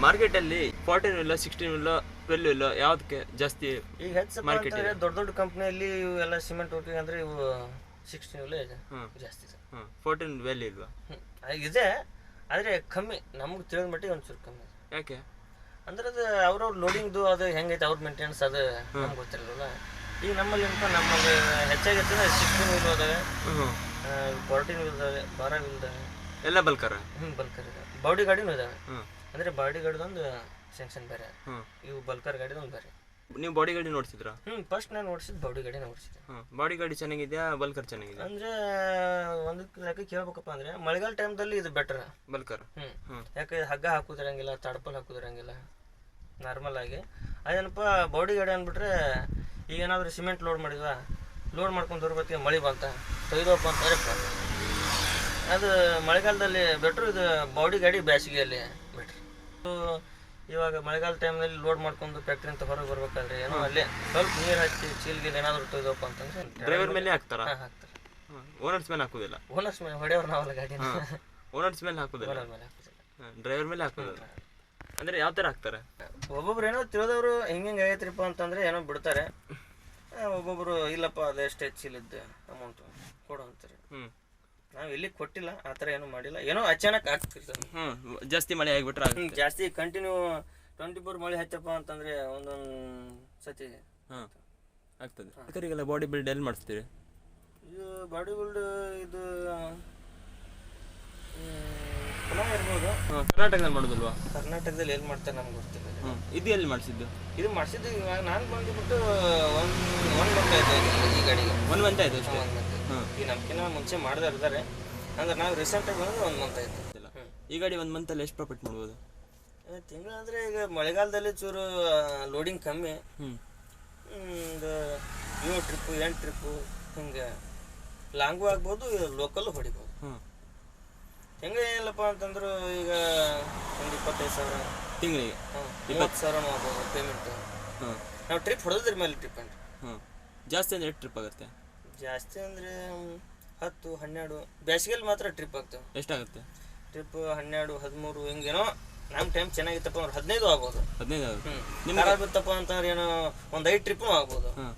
ಮಾರ್ಕೆಟಲ್ಲಿ ಫೋರ್ಟೀನ್ ವಿಲ್ಲ ಸಿಕ್ಸ್ಟೀನ್ ವಿಲ್ಲ ಟ್ವೆಲ್ ವಿಲ್ಲ ಯಾವ್ದಕ್ಕೆ ಜಾಸ್ತಿ ಈಗ ಹೆಚ್ಚು ಮಾರ್ಕೆಟ್ ದೊಡ್ಡ ದೊಡ್ಡ ಕಂಪ್ನಿಯಲ್ಲಿ ಇವೆಲ್ಲ ಸಿಮೆಂಟ್ ಹೋಗಿ ಅಂದ್ರೆ ಇವು ಸಿಕ್ಸ್ಟೀನ್ ಇಲ್ಲ ಜಾಸ್ತಿ ಹ್ಞೂ ಹಾಂ ಫೋರ್ಟೀನ್ ಟ್ವೆಲ್ ಇಲ್ವಾ? ಇದೆ ಆದರೆ ಕಮ್ಮಿ ನಮ್ಗೆ ತಿಳಿದ ಮಟ್ಟಿಗೆ ಒಂಚೂರು ಕಮ್ಮಿ. ಯಾಕೆ? ಅಂದ್ರೆ ಅದು ಅವ್ರವ್ರ ಲೋಡಿಂಗ್ದು ಅದು ಹೆಂಗೈತೆ ಅವ್ರ ಮೇಂಟೆನೆನ್ಸ್ ಅದು ನಮ್ಗೆ ಗೊತ್ತಿರಲಿಲ್ಲ ಈಗ ನಮ್ಮಲ್ಲಿ ಅಂತ ನಮ್ಮಲ್ಲಿ ಹೆಚ್ಚಾಗಿ ಇರ್ತದೆ ಸಿಕ್ಸ್ಟೀನ್ ವೀಲ್ ಹೋದಾಗ ಫೋರ್ಟೀನ್ ವೀಲ್ ಇದಾವೆ ಬಾರ ವೀಲ್ ಇದಾವೆ ಎಲ್ಲ ಬಲ್ಕರ್? ಹ್ಞೂ ಬಲ್ಕರ್ ಇದೆ. ಬಾಡಿ ಗಾಡಿನೂ ಇದಾವೆ ಅಂದರೆ ಬಾಡಿ ಗಾಡಿದೊಂದು ಸೆಕ್ಷನ್ ಬೇರೆ. ಇವು ಬಲ್ಕರ್ ಗಾಡಿದೊಂದು ಬೇರೆ. ನೀವು ಬಾಡಿ ಗಾಡಿ ನೋಡ್ಸಿದ್ರಾ? ಹ್ಞೂ ಫಸ್ಟ್ ನಾನು ಓಡಿಸಿದ್ದು ಬಾಡಿ ಗಾಡಿ ಓಡಿಸಿದ್ದೆ ಹಾಂ ಬಾಡಿ ಗಾಡಿ ಚೆನ್ನಾಗಿದ್ಯಾ ಬಲ್ಕರ್ ಚೆನ್ನಾಗಿದೆ ಅಂದ್ರೆ ಒಂದು ಲೆಕ್ಕ ಕೇಳ್ಬೇಕಪ್ಪ ಅಂದರೆ ಮಳೆಗಾಲ ಟೈಮ್ದಲ್ಲಿ ಇದು ಬೆಟರ್ ಬಲ್ಕರ್? ಹ್ಞೂ ಹ್ಞೂ ಯಾಕೆ ಹಗ್ಗ ಹಾಕೋದಿರಂಗಿಲ್ಲ ತಡಪಲ್ ಹಾಕೋದಿರಂಗಿಲ್ಲ ನಾರ್ಮಲ್ ಆಗಿ. ಅದೇನಪ್ಪ ಬಾಡಿ ಗಾಡಿ ಅಂದ್ಬಿಟ್ರೆ ಈಗ ಏನಾದರೂ ಸಿಮೆಂಟ್ ಲೋಡ್ ಮಾಡಿದ್ವಾ? ಲೋಡ್ ಮಾಡ್ಕೊಂಡು ಬರ್ಬೇಕು ಮಳೆ ಬಂತ ತೊಯ್ದಪ್ಪ ಅಂತ ಅದು ಮಳೆಗಾಲದಲ್ಲಿ ಬೆಟ್ರು ಇದು ಬಾಡಿ ಗಾಡಿ ಬೇಸಿಗೆಯಲ್ಲಿ ಬೆಟ್ರ್ ಇವಾಗ ಮಳೆಗಾಲ ಟೈಮ್ನಲ್ಲಿ ಲೋಡ್ ಮಾಡ್ಕೊಂಡು ಫ್ಯಾಕ್ಟ್ರಿ ಅಂತ ಹೊರಗೆ ಬರ್ಬೇಕಾದ್ರೆ ಏನೋ ಅಲ್ಲೇ ಸ್ವಲ್ಪ ನೀರು ಹಚ್ಚಿ ಚೀಲ್ಗಿಲ್ ಏನಾದರೂ ತೊಯ್ದಪ್ಪ ಅಂತಂದ್ರೆ ಡ್ರೈವರ್ ಮೇಲೆ ಹಾಕ್ತಾರ? ಹಾಕ್ತಾರೆ. ಓನರ್ಸ್ ಮೇಲೆ ಹಾಕೋದಿಲ್ಲ? ಓನರ್ಸ್ ಮೇಲೆ ಹೊಡೆಯವ್ರು ನಾವಲ್ಲ ಗಾಡಿ ಓನರ್ಸ್ ಮೇಲೆ ಹಾಕೋದಿಲ್ಲ? ಓನರ್ ಮೇಲೆ ಹಾಕೋದಿಲ್ಲ. ಡ್ರೈವರ್ ಮೇಲೆ ಹಾಕೋದಿಲ್ಲ? ಅಂದ್ರೆ ಯಾವ ಥರ ಹಾಕ್ತಾರೆ? ಒಬ್ಬೊಬ್ರು ಏನೋ ತಿಳಿದವರು ಹಿಂಗೆ ಹಿಂಗೆ ಆಗೈತ್ರಿಪ್ಪ ಅಂತಂದ್ರೆ ಏನೋ ಬಿಡ್ತಾರೆ. ಒಬ್ಬೊಬ್ರು ಇಲ್ಲಪ್ಪ ಅದೆಷ್ಟು ಹೆಚ್ಚಿಲಿದ್ದು ಅಮೌಂಟ್ ಕೊಡು ಅಂತಾರೆ. ಹ್ಞೂ ನಾವು ಎಲ್ಲಿ ಕೊಟ್ಟಿಲ್ಲ ಆ ಥರ ಏನೂ ಮಾಡಿಲ್ಲ. ಏನೋ ಅಚಾನಕ್ ಆಗ್ತಿರ್ತದೆ ಹ್ಞೂ ಜಾಸ್ತಿ ಮಳೆ ಆಗಿಬಿಟ್ರೆ ಹ್ಮ್, ಜಾಸ್ತಿ ಕಂಟಿನ್ಯೂ ಟ್ವೆಂಟಿ ಫೋರ್ ಮಳೆ ಹಚ್ಚಪ್ಪ ಅಂತಂದ್ರೆ ಒಂದೊಂದು ಸತಿ ಹಾಂ ಆಗ್ತದೆ. ಅದಕ್ಕೆಲ್ಲ ಬಾಡಿ ಬಿಲ್ಡ್ ಎಲ್ಲಿ ಮಾಡಿಸ್ತೀರಿ? ಇದು ಬಾಡಿ ಬಿಲ್ಡ್ ಇದು ಪುನಃ ಇರ್ಬೋದು. ಕರ್ನಾಟಕದಲ್ಲಿ ಮಾಡೋದಲ್ವಾ? ಕರ್ನಾಟಕದಲ್ಲಿ ಎಲ್ಲಿ ಮಾಡ್ತಾರೆ ನಮ್ಗೆ ಗೊತ್ತಿಲ್ಲ. ಇದು. ಹ್ಞೂ ಇದು ಎಲ್ಲಿ ಮಾಡಿಸಿದ್ದು? ಇದು ಮಾಡಿಸಿದ್ದು ಇವಾಗ ನಾನು ಬಂದುಬಿಟ್ಟು ಒಂದು ಒಂದು ಮಂತ್ ಆಯ್ತು ಈ ಗಾಡಿಗೆ. ಒಂದು ಮಂತ್ ಆಯ್ತು ಅಷ್ಟೇ? ಈ ನಮ್ಕಿನ ಮುಂಚೆ ಮಾಡ್ದೆ ಇರ್ತಾರೆ ಅಂದ್ರೆ ನಾವು ರೀಸೆಂಟಾಗಿ ಬಂದ್ರೆ ಒಂದು ಮಂತ್ ಆಯ್ತು. ಈ ಗಾಡಿ ಒಂದು ಮಂತಲ್ಲಿ ಎಷ್ಟು ಪ್ರಾಫಿಟ್ ಮಾಡ್ಬೋದು? ತಿಂಗಳು ಅಂದರೆ ಈಗ ಮಳೆಗಾಲದಲ್ಲಿ ಚೂರು ಲೋಡಿಂಗ್ ಕಮ್ಮಿ. ಒಂದು ಏಳು ಟ್ರಿಪ್ಪು ಎಂಟು ಟ್ರಿಪ್ಪು ಹಿಂಗೆ ಲಾಂಗು ಆಗ್ಬೋದು ಲೋಕಲ್ಲು ಹೊಡಿಬೋದು. ಹೆಂಗೆ ಅಂತಂದ್ರು ಅಂತಂದ್ರೆ ಈಗ ಒಂದು ಇಪ್ಪತ್ತೈದು ಸಾವಿರ. ತಿಂಗಳಿಗೆ? ಇಪ್ಪತ್ತು ಸಾವಿರ ಪೇಮೆಂಟ್ ನಾವು ಟ್ರಿಪ್ ಹೊಡೆದ್ರಿ ಮೇಲೆ ಡಿಪೆಂಡ್ ಹ್ಞೂ ಜಾಸ್ತಿ ಅಂದ್ರೆ ಎಷ್ಟು ಟ್ರಿಪ್ ಆಗುತ್ತೆ? ಜಾಸ್ತಿ ಅಂದರೆ ಹತ್ತು ಹನ್ನೆರಡು ಬೇಸಿಗೆಯಲ್ಲಿ ಮಾತ್ರ ಟ್ರಿಪ್ ಆಗ್ತವೆ. ಎಷ್ಟಾಗುತ್ತೆ? ಟ್ರಿಪ್ ಹನ್ನೆರಡು ಹದಿಮೂರು ಹಿಂಗೇನೋ ನಮ್ಮ ಟೈಮ್ ಚೆನ್ನಾಗಿತ್ತಪ್ಪ ಅಂದ್ರೆ ಹದಿನೈದು ಆಗ್ಬೋದು. ಹದಿನೈದು ಆಗುತ್ತೆ. ನಿಮ್ಗೆ ಖರಾಬ್ ಇತ್ತಪ್ಪ ಅಂತಂದ್ರೆ ಏನೋ ಒಂದು ಐದು ಟ್ರಿಪ್ಪು ಆಗ್ಬೋದು. ಹಾಂ.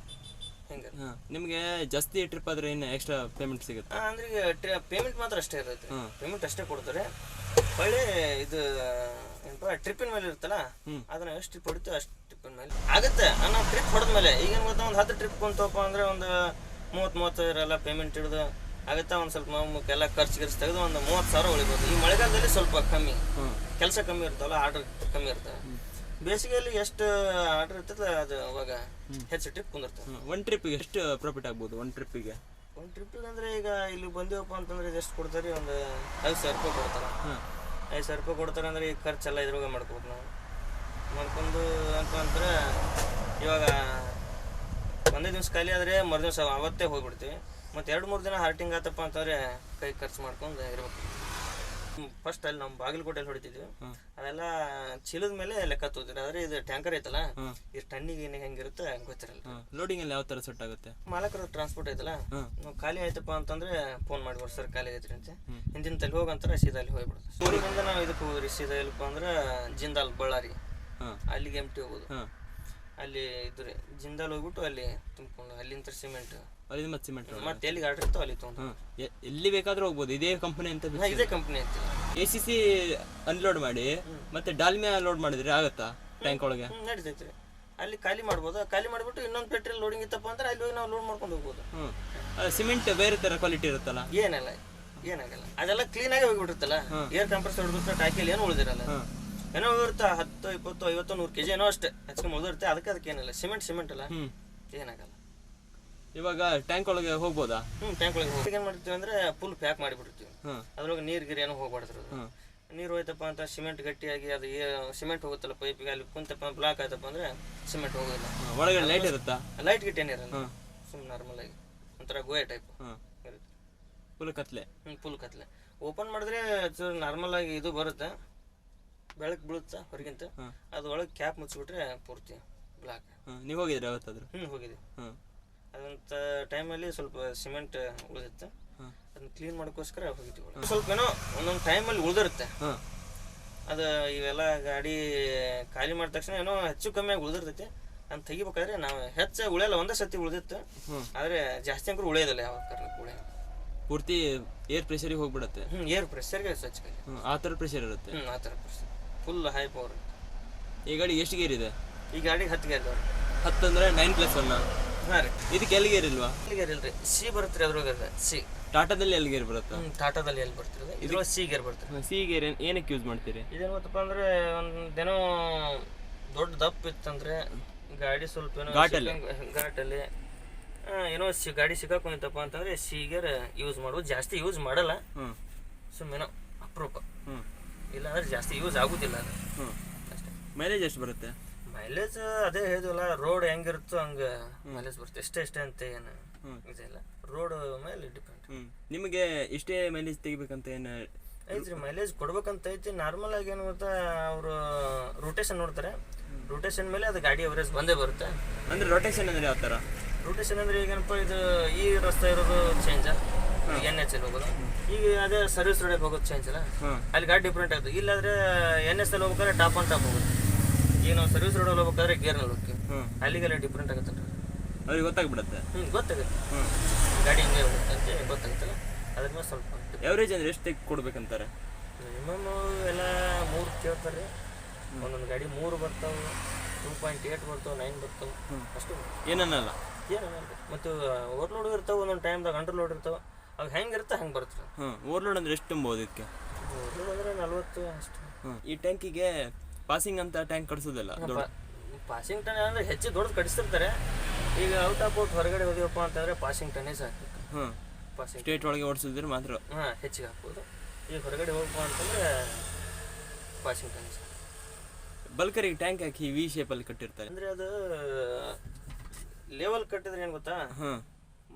ಹಿಂಗೆ. ನಿಮಗೆ ಜಾಸ್ತಿ ಟ್ರಿಪ್ ಆದರೆ ಇನ್ನು ಎಕ್ಸ್ಟ್ರಾ ಪೇಮೆಂಟ್ ಸಿಗುತ್ತೆ? ಆ, ಅಂದ್ರೆ ಈಗ ಪೇಮೆಂಟ್ ಮಾತ್ರ ಅಷ್ಟೇ ಇರುತ್ತೆ. ಹ್ಮ್. ಪೇಮೆಂಟ್ ಅಷ್ಟೇ ಕೊಡ್ತಾರೆ. ಒಳ್ಳೆ ಇದು ಏನಪ್ಪ ಟ್ರಿಪ್ಪಿನ ಮೇಲೆ ಇರುತ್ತಲ್ಲ ಹ್ಮ್. ಅದನ್ನ ಎಷ್ಟು ಟ್ರಿಪ್ ಹೊಡಿತೀವಿ ಅಷ್ಟು ಟ್ರಿಪ್ಪಿನ ಮೇಲೆ. ಆಗುತ್ತೆ ಆ, ನಾವು ಟ್ರಿಪ್ ಹೊಡೆದ್ಮೇಲೆ ಈಗೇನು ಗೊತ್ತಾ ಒಂದು ಹತ್ತು ಟ್ರಿಪ್ ಕುಂತಪ್ಪ ಅಂದ್ರೆ ಒಂದು ಮೂವತ್ತು ಮೂವತ್ತೈದರ ಎಲ್ಲ ಪೇಮೆಂಟ್ ಹಿಡಿದು ಆಗುತ್ತಾ ಒಂದು ಸ್ವಲ್ಪ ನಾವು ಎಲ್ಲ ಖರ್ಚು ಗಿರ್ಚು ತೆಗೆದು ಒಂದು ಮೂವತ್ತು ಸಾವಿರ ಉಳಿಬೋದು. ಈ ಮಳೆಗಾಲದಲ್ಲಿ ಸ್ವಲ್ಪ ಕಮ್ಮಿ. ಕೆಲಸ ಕಮ್ಮಿ ಇರ್ತಾವಲ್ಲ ಆರ್ಡರ್ ಕಮ್ಮಿ ಇರ್ತವೆ ಬೇಸಿಗೆಯಲ್ಲಿ ಎಷ್ಟು ಆರ್ಡರ್ ಇರ್ತದೆ ಅದು ಅವಾಗ ಹೆಚ್ಚು ಟ್ರಿಪ್ ಕುಂದಿರ್ತವೆ ಒನ್ ಟ್ರಿಪ್ಗೆ ಎಷ್ಟು ಪ್ರಾಫಿಟ್ ಆಗ್ಬೋದು ಒನ್ ಟ್ರಿಪ್ಪಿಗೆ ಒಂದು ಟ್ರಿಪ್ಪಿಗೆ ಅಂದರೆ ಈಗ ಇಲ್ಲಿ ಬಂದೇವಪ್ಪ ಅಂತಂದ್ರೆ ಎಷ್ಟು ಕೊಡ್ತಾರೆ ಒಂದು ಐದು ಸಾವಿರ ರೂಪಾಯಿ ಕೊಡ್ತಾರೆ. ಐದು ಸಾವಿರ ರೂಪಾಯಿ ಕೊಡ್ತಾರೆ ಅಂದ್ರೆ ಈಗ ಖರ್ಚೆಲ್ಲ ಇದ್ರೊಳಗೆ ಮಾಡ್ಕೋಬೇಕು ನಾವು. ಮಾಡ್ಕೊಂಡು ಅಂತ ಅಂದ್ರೆ ಇವಾಗ ಒಂದೇ ದಿವ್ಸ ಖಾಲಿ ಆದರೆ ಮರು ದಿವಸ ಅವತ್ತೇ ಹೋಗ್ಬಿಡ್ತೀವಿ. ಮತ್ತು ಎರಡು ಮೂರು ದಿನ ಹಾರ್ಟಿಂಗ್ ಆತಪ್ಪ ಅಂತಂದರೆ ಕೈ ಖರ್ಚು ಮಾಡ್ಕೊಂಡು ಇರ್ಬೇಕು. ಫಸ್ಟ್ ಅಲ್ಲಿ ನಮ್ಮ ಬಾಗಲಕೋಟೆಯಲ್ಲಿ ಹೊಡಿತಿದ್ವಿ. ಅದೆಲ್ಲ ಚೀಲದ ಮೇಲೆ ಲೆಕ್ಕ ತೋತಿದ್ರು. ಆದ್ರೆ ಇದು ಟ್ಯಾಂಕರ್ ಐತಲ್ಲ. ಈ ಟನ್ನಿಗೆ ಏನು ಹೆಂಗಿರುತ್ತೆ ಗೊತ್ತಿರಲ್ಲ. ಲೋಡಿಂಗ್ ಅಲ್ಲಿ ಯಾವ ತರ ಸೆಟ್ ಆಗುತ್ತೆ? ಮಾಲಕರು ಟ್ರಾನ್ಸ್ಪೋರ್ಟ್ ಐತಲ್ಲ ನಾವು ಖಾಲಿ ಆಯ್ತಪ್ಪ ಅಂತಂದ್ರೆ ಫೋನ್ ಮಾಡಿ ಸರ್ ಖಾಲಿ ಐತ್ರಿ ಅಂತ. ಹಿಂದಿನ ತಲೆ ಹೋಗಂತಾರೆ ಸೀದಾ ಅಲ್ಲಿ ಹೋಗ್ಬಿಡುತ್ತೆ ಸೂರಿಗಿಂದ ನಾವು ಇದಕ್ಕೆ ಹೋದ್ರಿ ಸೀದಾ ಇಲ್ಲಪ್ಪ ಅಂದ್ರೆ ಜಿಂದಾಲ್ ಬಳ್ಳಾರಿ. ಅಲ್ಲಿಗೆ ಎಂಟಿ ಹೋಗೋದು. ಅಲ್ಲಿ ಇದ್ರೆ ಜಿಂದಾಲ್ ಹೋಗ್ಬಿಟ್ಟು ಅಲ್ಲಿ ತುಂಬಿಕೊಂಡು ಅಲ್ಲಿಂದ ಸಿಮೆಂಟ್. ಅಲ್ಲಿ ಮತ್ತೆ ಸಿಮೆಂಟ್ ಮತ್ತೆ ಎಲ್ಲಿ ಆರ್ಡರ್ ಇರ್ತೋ ಅಲ್ಲಿ ತೊಗೊಂಡು. ಎಲ್ಲಿ ಬೇಕಾದ್ರೂ ಹೋಗ್ಬೋದು. ಇದೇ ಕಂಪನಿ ಅಂತ ಹಾ, ಇದೇ ಕಂಪ್ನಿ ಐತಿ ಎ ಸಿ ಸಿ ಅನ್ಲೋಡ್ ಮಾಡಿ ಮತ್ತೆ ಡಾಲ್ಮಿಯಾ ಲೋಡ್ ಮಾಡಿದ್ರೆ ಆಗತ್ತಾ ಟ್ಯಾಂಕ್ ಒಳಗೆ? ಹ್ಮ್, ಅಲ್ಲಿ ಖಾಲಿ ಮಾಡ್ಬೋದು. ಖಾಲಿ ಮಾಡ್ಬಿಟ್ಟು ಇನ್ನೊಂದು ಪೆಟ್ರೋಲ್ ಲೋಡಿಂಗ್ ಇತ್ತಪ್ಪ ಅಂದ್ರೆ ಅಲ್ಲಿ ಹೋಗಿ ನಾವು ಲೋಡ್ ಮಾಡ್ಕೊಂಡು ಹೋಗ್ಬೋದು. ಸಿಮೆಂಟ್ ಬೇರೆ ತರ ಕ್ವಾಲಿಟಿ ಇರುತ್ತಲ್ಲ? ಏನಲ್ಲ ಏನಾಗಲ್ಲ ಅದೆಲ್ಲ ಕ್ಲೀನ್ ಆಗಿ ಹೋಗ್ಬಿಟ್ಟಿರ್ತಲ್ಲ ಏರ್ ಕಂಪ್ರೆಸ್ ಹೊಡೆದ್ರೆ ಟ್ಯಾಕಿಲ್ ಏನು ಉಳಿದಿರಲ್ಲ. ಏನೋ ಇರುತ್ತೆ ಹತ್ತು ಇಪ್ಪತ್ತು ಐವತ್ತು ನೂರು ಕೆಜಿ ಏನೋ ಅಷ್ಟೇ. ಹಚ್ಕೊಂಡು ಉಳಿದಿರುತ್ತೆ ಅದಕ್ಕೆ ಅದಕ್ಕೆ ಏನಿಲ್ಲ. ಸಿಮೆಂಟ್ ಸಿಮೆಂಟ್ ಅಲ್ಲ. ಹ್ಮ್. ಏನಾಗಲ್ಲ. ಇವಾಗ ಟ್ಯಾಂಕ್ ಒಳಗೆ ಹೋಗ್ಬೋದಾ? ಹ್ಮ್ ಟ್ಯಾಂಕ್ ಒಳಗೆ ಹೋಗಿ ಏನ್ ಮಾಡ್ತೀವಿ ಅಂದ್ರೆ ಫುಲ್ ಪ್ಯಾಕ್ ಮಾಡಿಬಿಡ್ತೀವಿ. ಹ್ಮ್ ಅದ್ರೊಳಗೆ ನೀರ್ ಗಿರಿ ಏನೋ ಹೋಗ್ಬಾರ್ದು ಹ್ಮ್ ನೀರು ಹೋಯ್ತಪ್ಪ ಅಂತ ಸಿಮೆಂಟ್ ಗಟ್ಟಿಯಾಗಿ ಅದು ಸಿಮೆಂಟ್ ಹೋಗುತ್ತಲ್ಲ ಪೈಪಿಗೆ ಅಲ್ಲಿ ಕುಂತಪ್ಪ ಬ್ಲಾಕ್ ಆಯ್ತಪ್ಪ ಅಂದ್ರೆ ಸಿಮೆಂಟ್ ಹೋಗೋದಿಲ್ಲ. ಒಳಗಡೆ ಲೈಟ್ ಇರುತ್ತಾ? ಲೈಟ್ ಗಿಟ್ ಏನಿರಲ್ಲ. ಸುಮ್ ಸುಮ್ಮನೆ ನಾರ್ಮಲ್ ಆಗಿ. ಒಂಥರ ಗೋಯ ಟೈಪ್ ಫುಲ್ ಕತ್ಲೆ. ಫುಲ್ ಕತ್ಲೆ. ಓಪನ್ ಮಾಡಿದ್ರೆ ನಾರ್ಮಲ್ ಆಗಿ ಇದು ಬರುತ್ತೆ. ಬೆಳಕು ಬೀಳುತ್ತಾ ಹೊರಗಿಂತ. ಅದು ಒಳಗೆ ಕ್ಯಾಪ್ ಮುಚ್ಚಿಬಿಟ್ರೆ ಪೂರ್ತಿ ಬ್ಲಾಕ್ ನೀವು ಹೋಗಿದ್ರೆ ಅವತ್ತಾದ್ರು? ಹ್ಞೂ ಹೋಗಿದೆ ಹ್ಞೂ ಅದಂತ ಟೈಮಲ್ಲಿ ಸ್ವಲ್ಪ ಸಿಮೆಂಟ್ ಉಳಿದಿತ್ತು. ಅದನ್ನ ಕ್ಲೀನ್ ಮಾಡೋಕ್ಕೋಸ್ಕರ ಹೋಗಿದ್ವಿ ಸ್ವಲ್ಪ ಏನೋ ಒಂದೊಂದು ಟೈಮಲ್ಲಿ ಉಳಿದಿರುತ್ತೆ. ಅದು ಇವೆಲ್ಲ ಗಾಡಿ ಖಾಲಿ ಮಾಡಿದ ತಕ್ಷಣ ಏನೋ ಹೆಚ್ಚು ಕಮ್ಮಿ ಆಗಿ ಉಳಿದಿರ್ತೈತಿ. ಅಂತ ತೆಗಿಬೇಕಾದ್ರೆ ನಾವು ಹೆಚ್ಚು ಉಳಿಯಲ್ಲ ಒಂದೇ ಸತಿ ಉಳಿದಿತ್ತು. ಆದರೆ ಜಾಸ್ತಿ ಅಂಕರು ಉಳಿಯೋದಿಲ್ಲ ಯಾವ ಕಾರಣಕ್ಕೂ ಉಳಿಯ ಪೂರ್ತಿ ಏರ್ ಪ್ರೆಷರಿಗೆ ಹೋಗ್ಬಿಡತ್ತೆ. ಹ್ಞೂ ಏರ್ ಪ್ರೆಷರ್ಗೆ ಸ್ವಚ್ಛ. ಆ ಥರ ಪ್ರೆಷರ್ ಇರುತ್ತೆ. ಹ್ಞೂ ಆ ಥರ ಪ್ರೆಷರ್ ಫುಲ್ ಹೈ ಪವರ್ ಈ ಗಾಡಿ ಎಷ್ಟು ಗೇರ್ ಇದೆ? ಈ ಗಾಡಿಗೆ ಹತ್ತು ಗೇರ್ ಹತ್ತು ಅಂದ್ರೆ ನೈನ್ ಪ್ಲಸ್ ಒನ್ ಹಾಂ ರೀ. ಇದಕ್ಕೆ ಎಲ್ಲಿ ಗೇರ್ ಇಲ್ವಾ? ಎಲ್ಲಿ ಗೇರ್ ಇಲ್ರಿ. ಸಿ ಬರುತ್ತೆ ರೀ ಅದ್ರೊಳಗೆ ಸಿ ಟಾಟಾದಲ್ಲಿ ಎಲ್ಲಿ ಗೇರ್ ಬರುತ್ತೆ? ಟಾಟಾದಲ್ಲಿ ಎಲ್ಲಿ ಬರ್ತಿರೋದು ಇದ್ರೊಳಗೆ ಸಿ ಗೇರ್ ಬರ್ತಿರೋದು ಸಿ ಗೇರ್ ಏನಕ್ಕೆ ಯೂಸ್ ಮಾಡ್ತೀರಿ? ಇದೇನು ಗೊತ್ತಪ್ಪ ಅಂದ್ರೆ ಒಂದೇನೋ ದೊಡ್ಡ ದಪ್ಪ ಇತ್ತಂದ್ರೆ ಗಾಡಿ ಸ್ವಲ್ಪ ಏನೋ ಘಾಟಲ್ಲಿ? ಸಿಕ್ಕಂಗ್- ಘಾಟಲ್ಲಿ ಆ, ಏನೋ ಸಿ ಗಾಡಿ ಸಿಕ್ಕಾಕೊಂಡಿತ್ತಪ್ಪ ಅಂತಂದ್ರೆ ಸೀಗರ್ ಯೂಸ್ ಮಾಡೋದು. ಜಾಸ್ತಿ ಯೂಸ್ ಮಾಡಲ್ಲ. ಹ್ಮ್. ಸುಮ್ಮನೆ ಅಪರೂಪ. ಹ್ಮ್. ಇಲ್ಲಾಂದ್ರೆ ಜಾಸ್ತಿ ಯೂಸ್ ಆಗುದಿಲ್ಲ ಅದು. ಅಷ್ಟೇ. ಮೈಲೇಜ್ ಎಷ್ಟು ಬರುತ್ತೆ? ಮೈಲೇಜ್ ಅದೇ ಹೇಳಿದ್ವಲ್ಲ ರೋಡ್ ಹೆಂಗಿರುತ್ತೋ ಹಂಗೆ ಮೈಲೇಜ್ ಬರುತ್ತೆ. ಎಷ್ಟೇ ಎಷ್ಟೇ ಅಂತ ಏನು ಇದೆಲ್ಲ. ರೋಡ್ ಮೇಲೆ ಡಿಪೆಂಡ್ ನಿಮಗೆ ಇಷ್ಟೇ ಮೈಲೇಜ್ ತೆಗಿಬೇಕಂತ ಏನು ಐತ್ರಿ ಮೈಲೇಜ್ ಕೊಡ್ಬೇಕಂತ ಐತಿ. ನಾರ್ಮಲ್ ಆಗಿ ಏನು ಗೊತ್ತಾ ಅವರು ರೊಟೇಷನ್ ನೋಡ್ತಾರೆ. ರೊಟೇಷನ್ ಮೇಲೆ ಅದು ಗಾಡಿ ಅವರೇಜ್ ಬಂದೇ ಬರುತ್ತೆ. ಅಂದ್ರೆ ರೊಟೇಷನ್ ಅಂದ್ರೆ ಯಾವ ಥರ ರೊಟೇಷನ್ ಅಂದ್ರೆ ಈಗೇನಪ್ಪ ಇದು ಈ ರಸ್ತೆ ಇರೋದು ಚೇಂಜ್ ಎನ್ ಎಚ್ ಅಲ್ಲಿ ಹೋಗೋದು? ಈಗ ಅದೇ ಸರ್ವಿಸ್ ರೋಡಿಗೆ ಹೋಗೋದು ಚೇಂಜ್ ಅಲ್ಲ? ಅಲ್ಲಿ ಗಾಡಿ ಡಿಫ್ರೆಂಟ್ ಆಗುತ್ತೆ ಇಲ್ಲಾಂದ್ರೆ ಎನ್ ಎಸ್ ಅಲ್ಲಿ ಹೋಗ್ಬೇಕಾದ್ರೆ ಟಾಪ್ ಆನ್ ಟಾಪ್ ಹೋಗುತ್ತೆ ಈಗ ನಾವು ಸರ್ವಿಸ್ ರೋಡಲ್ಲಿ ಹೋಗ್ಬೇಕಾದ್ರೆ ಗೇರ್ನಲ್ಲಿ ಹೋಗ್ತೀವಿ ಅಲ್ಲಿಗೆಲ್ಲ ಡಿಫ್ರೆಂಟ್ ಆಗುತ್ತೆ ಅವ್ರಿಗೆ ಗೊತ್ತಾಗ್ಬಿಡತ್ತೆ. ಹ್ಞೂ ಗೊತ್ತಾಗುತ್ತೆ. ಗಾಡಿ ಹಿಂಗೆ ಹೋಗುತ್ತೆ ಅಂತ ಗೊತ್ತಾಗುತ್ತಲ್ಲ? ಅದ್ರ ಮೇಲೆ ಸ್ವಲ್ಪ ಎವರೇಜ್ ಅಂದ್ರೆ ಎಷ್ಟು ತೆಗ್ ಕೊಡ್ಬೇಕಂತಾರೆ? ಮಿನಿಮಮ್ ಎಲ್ಲ ಮೂರು ಕೇಳ್ತಾರೆ. ಒಂದೊಂದು ಗಾಡಿ ಮೂರು ಬರ್ತಾವೆ. ಟೂ ಪಾಯಿಂಟ್ ಏಟ್ ಬರ್ತಾವೆ ನೈನ್ ಬರ್ತಾವೆ. ಅಷ್ಟು. ಏನನ್ನಲ್ಲ? ಏನಲ್ಲ ಮತ್ತು ಓವರ್ಲೋಡ್ ಇರ್ತಾವೆ ಒಂದೊಂದು ಟೈಮ್ದಾಗ ಅಂಡರ್ಲೋಡ್ ಇರ್ತಾವೆ. ಅವು ಹೆಂಗೆ ಇರುತ್ತೆ ಹಂಗೆ ಬರುತ್ತೆ? ಹ್ಞೂ ಓವರ್ಲೋಡ್ ಅಂದ್ರೆ ಎಷ್ಟು ತುಂಬೋದು ಇದಕ್ಕೆ? ಓವರ್ಲೋಡ್ ಅಂದರೆ ನಲ್ವತ್ತು ಅಷ್ಟು. ಹ್ಮ್ ಈ ಟ್ಯಾಂಕಿಗೆ ಪಾಸಿಂಗ್ ಅಂತ ಟ್ಯಾಂಕ್ ಕಟ್ಸೋದಿಲ್ಲ ದೊಡ್ಡ ಪಾಸಿಂಗ್ ಟನ್ ಅಂದರೆ ಹೆಚ್ಚು ದೊಡ್ಡದು ಕಡಿಸ್ತಿರ್ತಾರೆ ಈಗ ಔಟ್ ಆಫ್ ಔಟ್ ಹೊರಗಡೆ ಹೋದ್ವಪ್ಪ ಅಂತಂದರೆ ಪಾಸಿಂಗ್ ಟನ್ನೇ ಸಾಕು. ಹ್ಮ್ ಪಾಸಿಂಗ್ ಸ್ಟೇಟ್ ಒಳಗೆ ಓಡಿಸಿದ್ರೆ ಮಾತ್ರ. ಹಾಂ ಹೆಚ್ಚಿಗೆ ಹಾಕ್ಬೋದು. ಈಗ ಹೊರಗಡೆ ಹೋಗಪ್ಪ ಅಂತಂದರೆ ಪಾಸಿಂಗ್ ಟನ್ನೇಜ್ ಬಲ್ಕರಿಗೆ ಟ್ಯಾಂಕ್ ಹಾಕಿ ವಿ ಶೇಪಲ್ಲಿ ಕಟ್ಟಿರ್ತಾರೆ. ಅಂದರೆ ಅದು ಲೆವೆಲ್ ಕಟ್ಟಿದ್ರೆ ಏನು ಗೊತ್ತಾ? ಹಾಂ.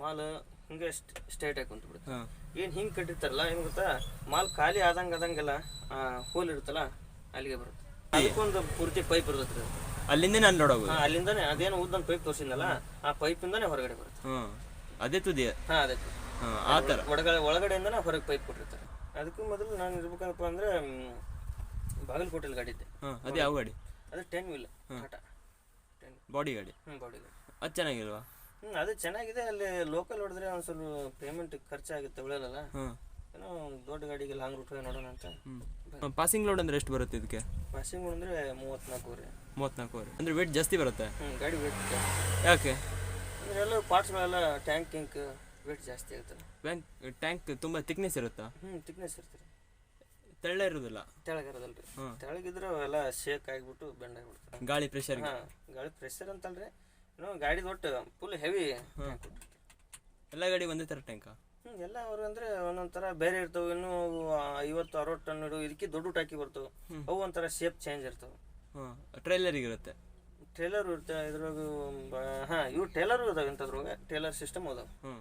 ಮಾಲ್ ಹಿಂಗೆ ಸ್ಟೇಟ್ ಆಗಿ ಕುಂತ್ಬಿಡುತ್ತೆ. ಬಿಡುತ್ತೆ ಏನು ಹಿಂಗೆ ಕಟ್ಟಿರ್ತಾರಲ್ಲ ಏನು ಗೊತ್ತಾ? ಮಾಲ್ ಖಾಲಿ ಆದಂಗೆ ಆದಂಗೆಲ್ಲ ಹೋಲ್ ಇರುತ್ತಲ್ಲ ಅಲ್ಲಿಗೆ ಬರುತ್ತೆ. ಅದಕ್ಕೊಂದು ಪೂರ್ತಿ ಪೈಪ್ ಇರುತ್ತೆ ರೀ. ಅಲ್ಲಿಂದ ನಾನು ನೋಡೋದು. ಅಲ್ಲಿಂದನೇ ಅಲ್ಲಿಂದಾನೆ ಅದೇನು ಉದ್ದೊಂದು ಪೈಪ್ ತೋರಿಸಿದ್ನಲ್ಲ ಆ ಪೈಪಿಂದನೇ ಹೊರಗಡೆ ಬರುತ್ತೆ. ಅದೇ ತುದಿಯ ಹಾ ಅದೇ ಆ ಥರ ಒಳಗಡೆ ಒಳಗಡೆಯಿಂದನೇ ಹೊರಗೆ ಪೈಪ್ ಕೊಟ್ಟಿರ್ತಾರೆ. ಅದಕ್ಕೂ ಮೊದಲು ನಾನು ಇರ್ಬೇಕಪ್ಪ ಅಂದ್ರೆ ಬಾಗಲಕೋಟೆಲಿ ಗಾಡಿ ಇದ್ದೆ ಅದೇ ಯಾವ ಗಾಡಿ? ಅದು ten wheel Tata. Ten. Body ಗಾಡಿ? ಹ್ಞೂ ಬಾಡಿ ಗಾಡಿ. ಅದು ಚೆನ್ನಾಗಿಲ್ವಾ? ಅದು ಚೆನ್ನಾಗಿದೆ. ಅಲ್ಲಿ ಲೋಕಲ್ ಹೊಡೆದ್ರೆ ಒಂದು ಸ್ವಲ್ಪ ಪೇಮೆಂಟ್ ಖರ್ಚಾಗುತ್ತೆ ಉಳಿಯಲ್ಲ ಹಾಂ. ಏನೋ ದೊಡ್ಡ ಗಾಡಿಗೆ ಲಾಂಗ್ ರೂಟ್ ನೋಡೋಣ ಅಂತ. ಪಾಸಿಂಗ್ ಲೋಡ್ ಅಂದ್ರೆ ಎಷ್ಟು ಬರುತ್ತೆ ಇದಕ್ಕೆ? ಪಾಸಿಂಗ್ ಲೋಡ್ ಅಂದ್ರೆ ಮೂವತ್ನಾಲ್ಕು ರೀ ಮೂವತ್ನಾಲ್ಕು ಅಂದ್ರೆ ವೇಟ್ ಜಾಸ್ತಿ ಬರುತ್ತೆ? ಹ್ಞೂ ಗಾಡಿ ವೇಟ್ ಯಾಕೆ? ಅಂದ್ರೆ ಎಲ್ಲ ಪಾರ್ಟ್ಸ್ಗಳೆಲ್ಲ ಟ್ಯಾಂಕ್ ಕಿಂಕ್ ವೇಟ್ ಜಾಸ್ತಿ ಇರುತ್ತೆ. ಬ್ಯಾಂಕ್ ಟ್ಯಾಂಕ್ ತುಂಬ ತಿಕ್ನೆಸ್ ಇರುತ್ತಾ? ಹ್ಞೂ ತಿಕ್ನೆಸ್ ರೀ ತೆಳ್ಳ ಇರೋದಿಲ್ಲ. ತೆಳಗಿರೋದಲ್ರಿ. ತೆಳಗಿದ್ರೆ ಎಲ್ಲ ಶೇಕ್ ಆಗಿಬಿಟ್ಟು ಬೆಂಡ್ ಆಗಿಬಿಡ್ತಾರೆ ಗಾಳಿ ಪ್ರೆಷರ್ ಹಾಂ ಗಾಳಿ ಪ್ರೆಷರ್ ಅಂತಲ್ರಿ. ಗಾಡಿ ದೊಡ್ಡ ಫುಲ್ ಹೆವಿ ಎಲ್ಲ ಗಾಡಿ ಒಂದೇ ತರ ಟ್ಯಾಂಕ ಹ್ಞೂ ಎಲ್ಲ ಅವರು ಅಂದರೆ ಒಂದೊಂದು ಥರ ಬೇರೆ ಇರ್ತವೆ ಇನ್ನೂ ಐವತ್ತು ಅರವತ್ತು ಟನ್ ಇಡು ಇದಕ್ಕೆ ದೊಡ್ಡ ಟಾಕಿ ಬರ್ತವೆ. ಅವು ಒಂಥರ ಶೇಪ್ ಚೇಂಜ್ ಇರ್ತವೆ. ಹಾಂ ಟ್ರೈಲರಿಗೆ ಇರುತ್ತೆ? ಟ್ರೇಲರ್ ಇರುತ್ತೆ ಇದ್ರಾಗ ಹಾಂ ಇವು ಟೇಲರು ಇದಾವೆ ಇಂಥದ್ರೊಳಗೆ ಟೇಲರ್ ಸಿಸ್ಟಮ್ ಅದಾವೆ ಹ್ಞೂ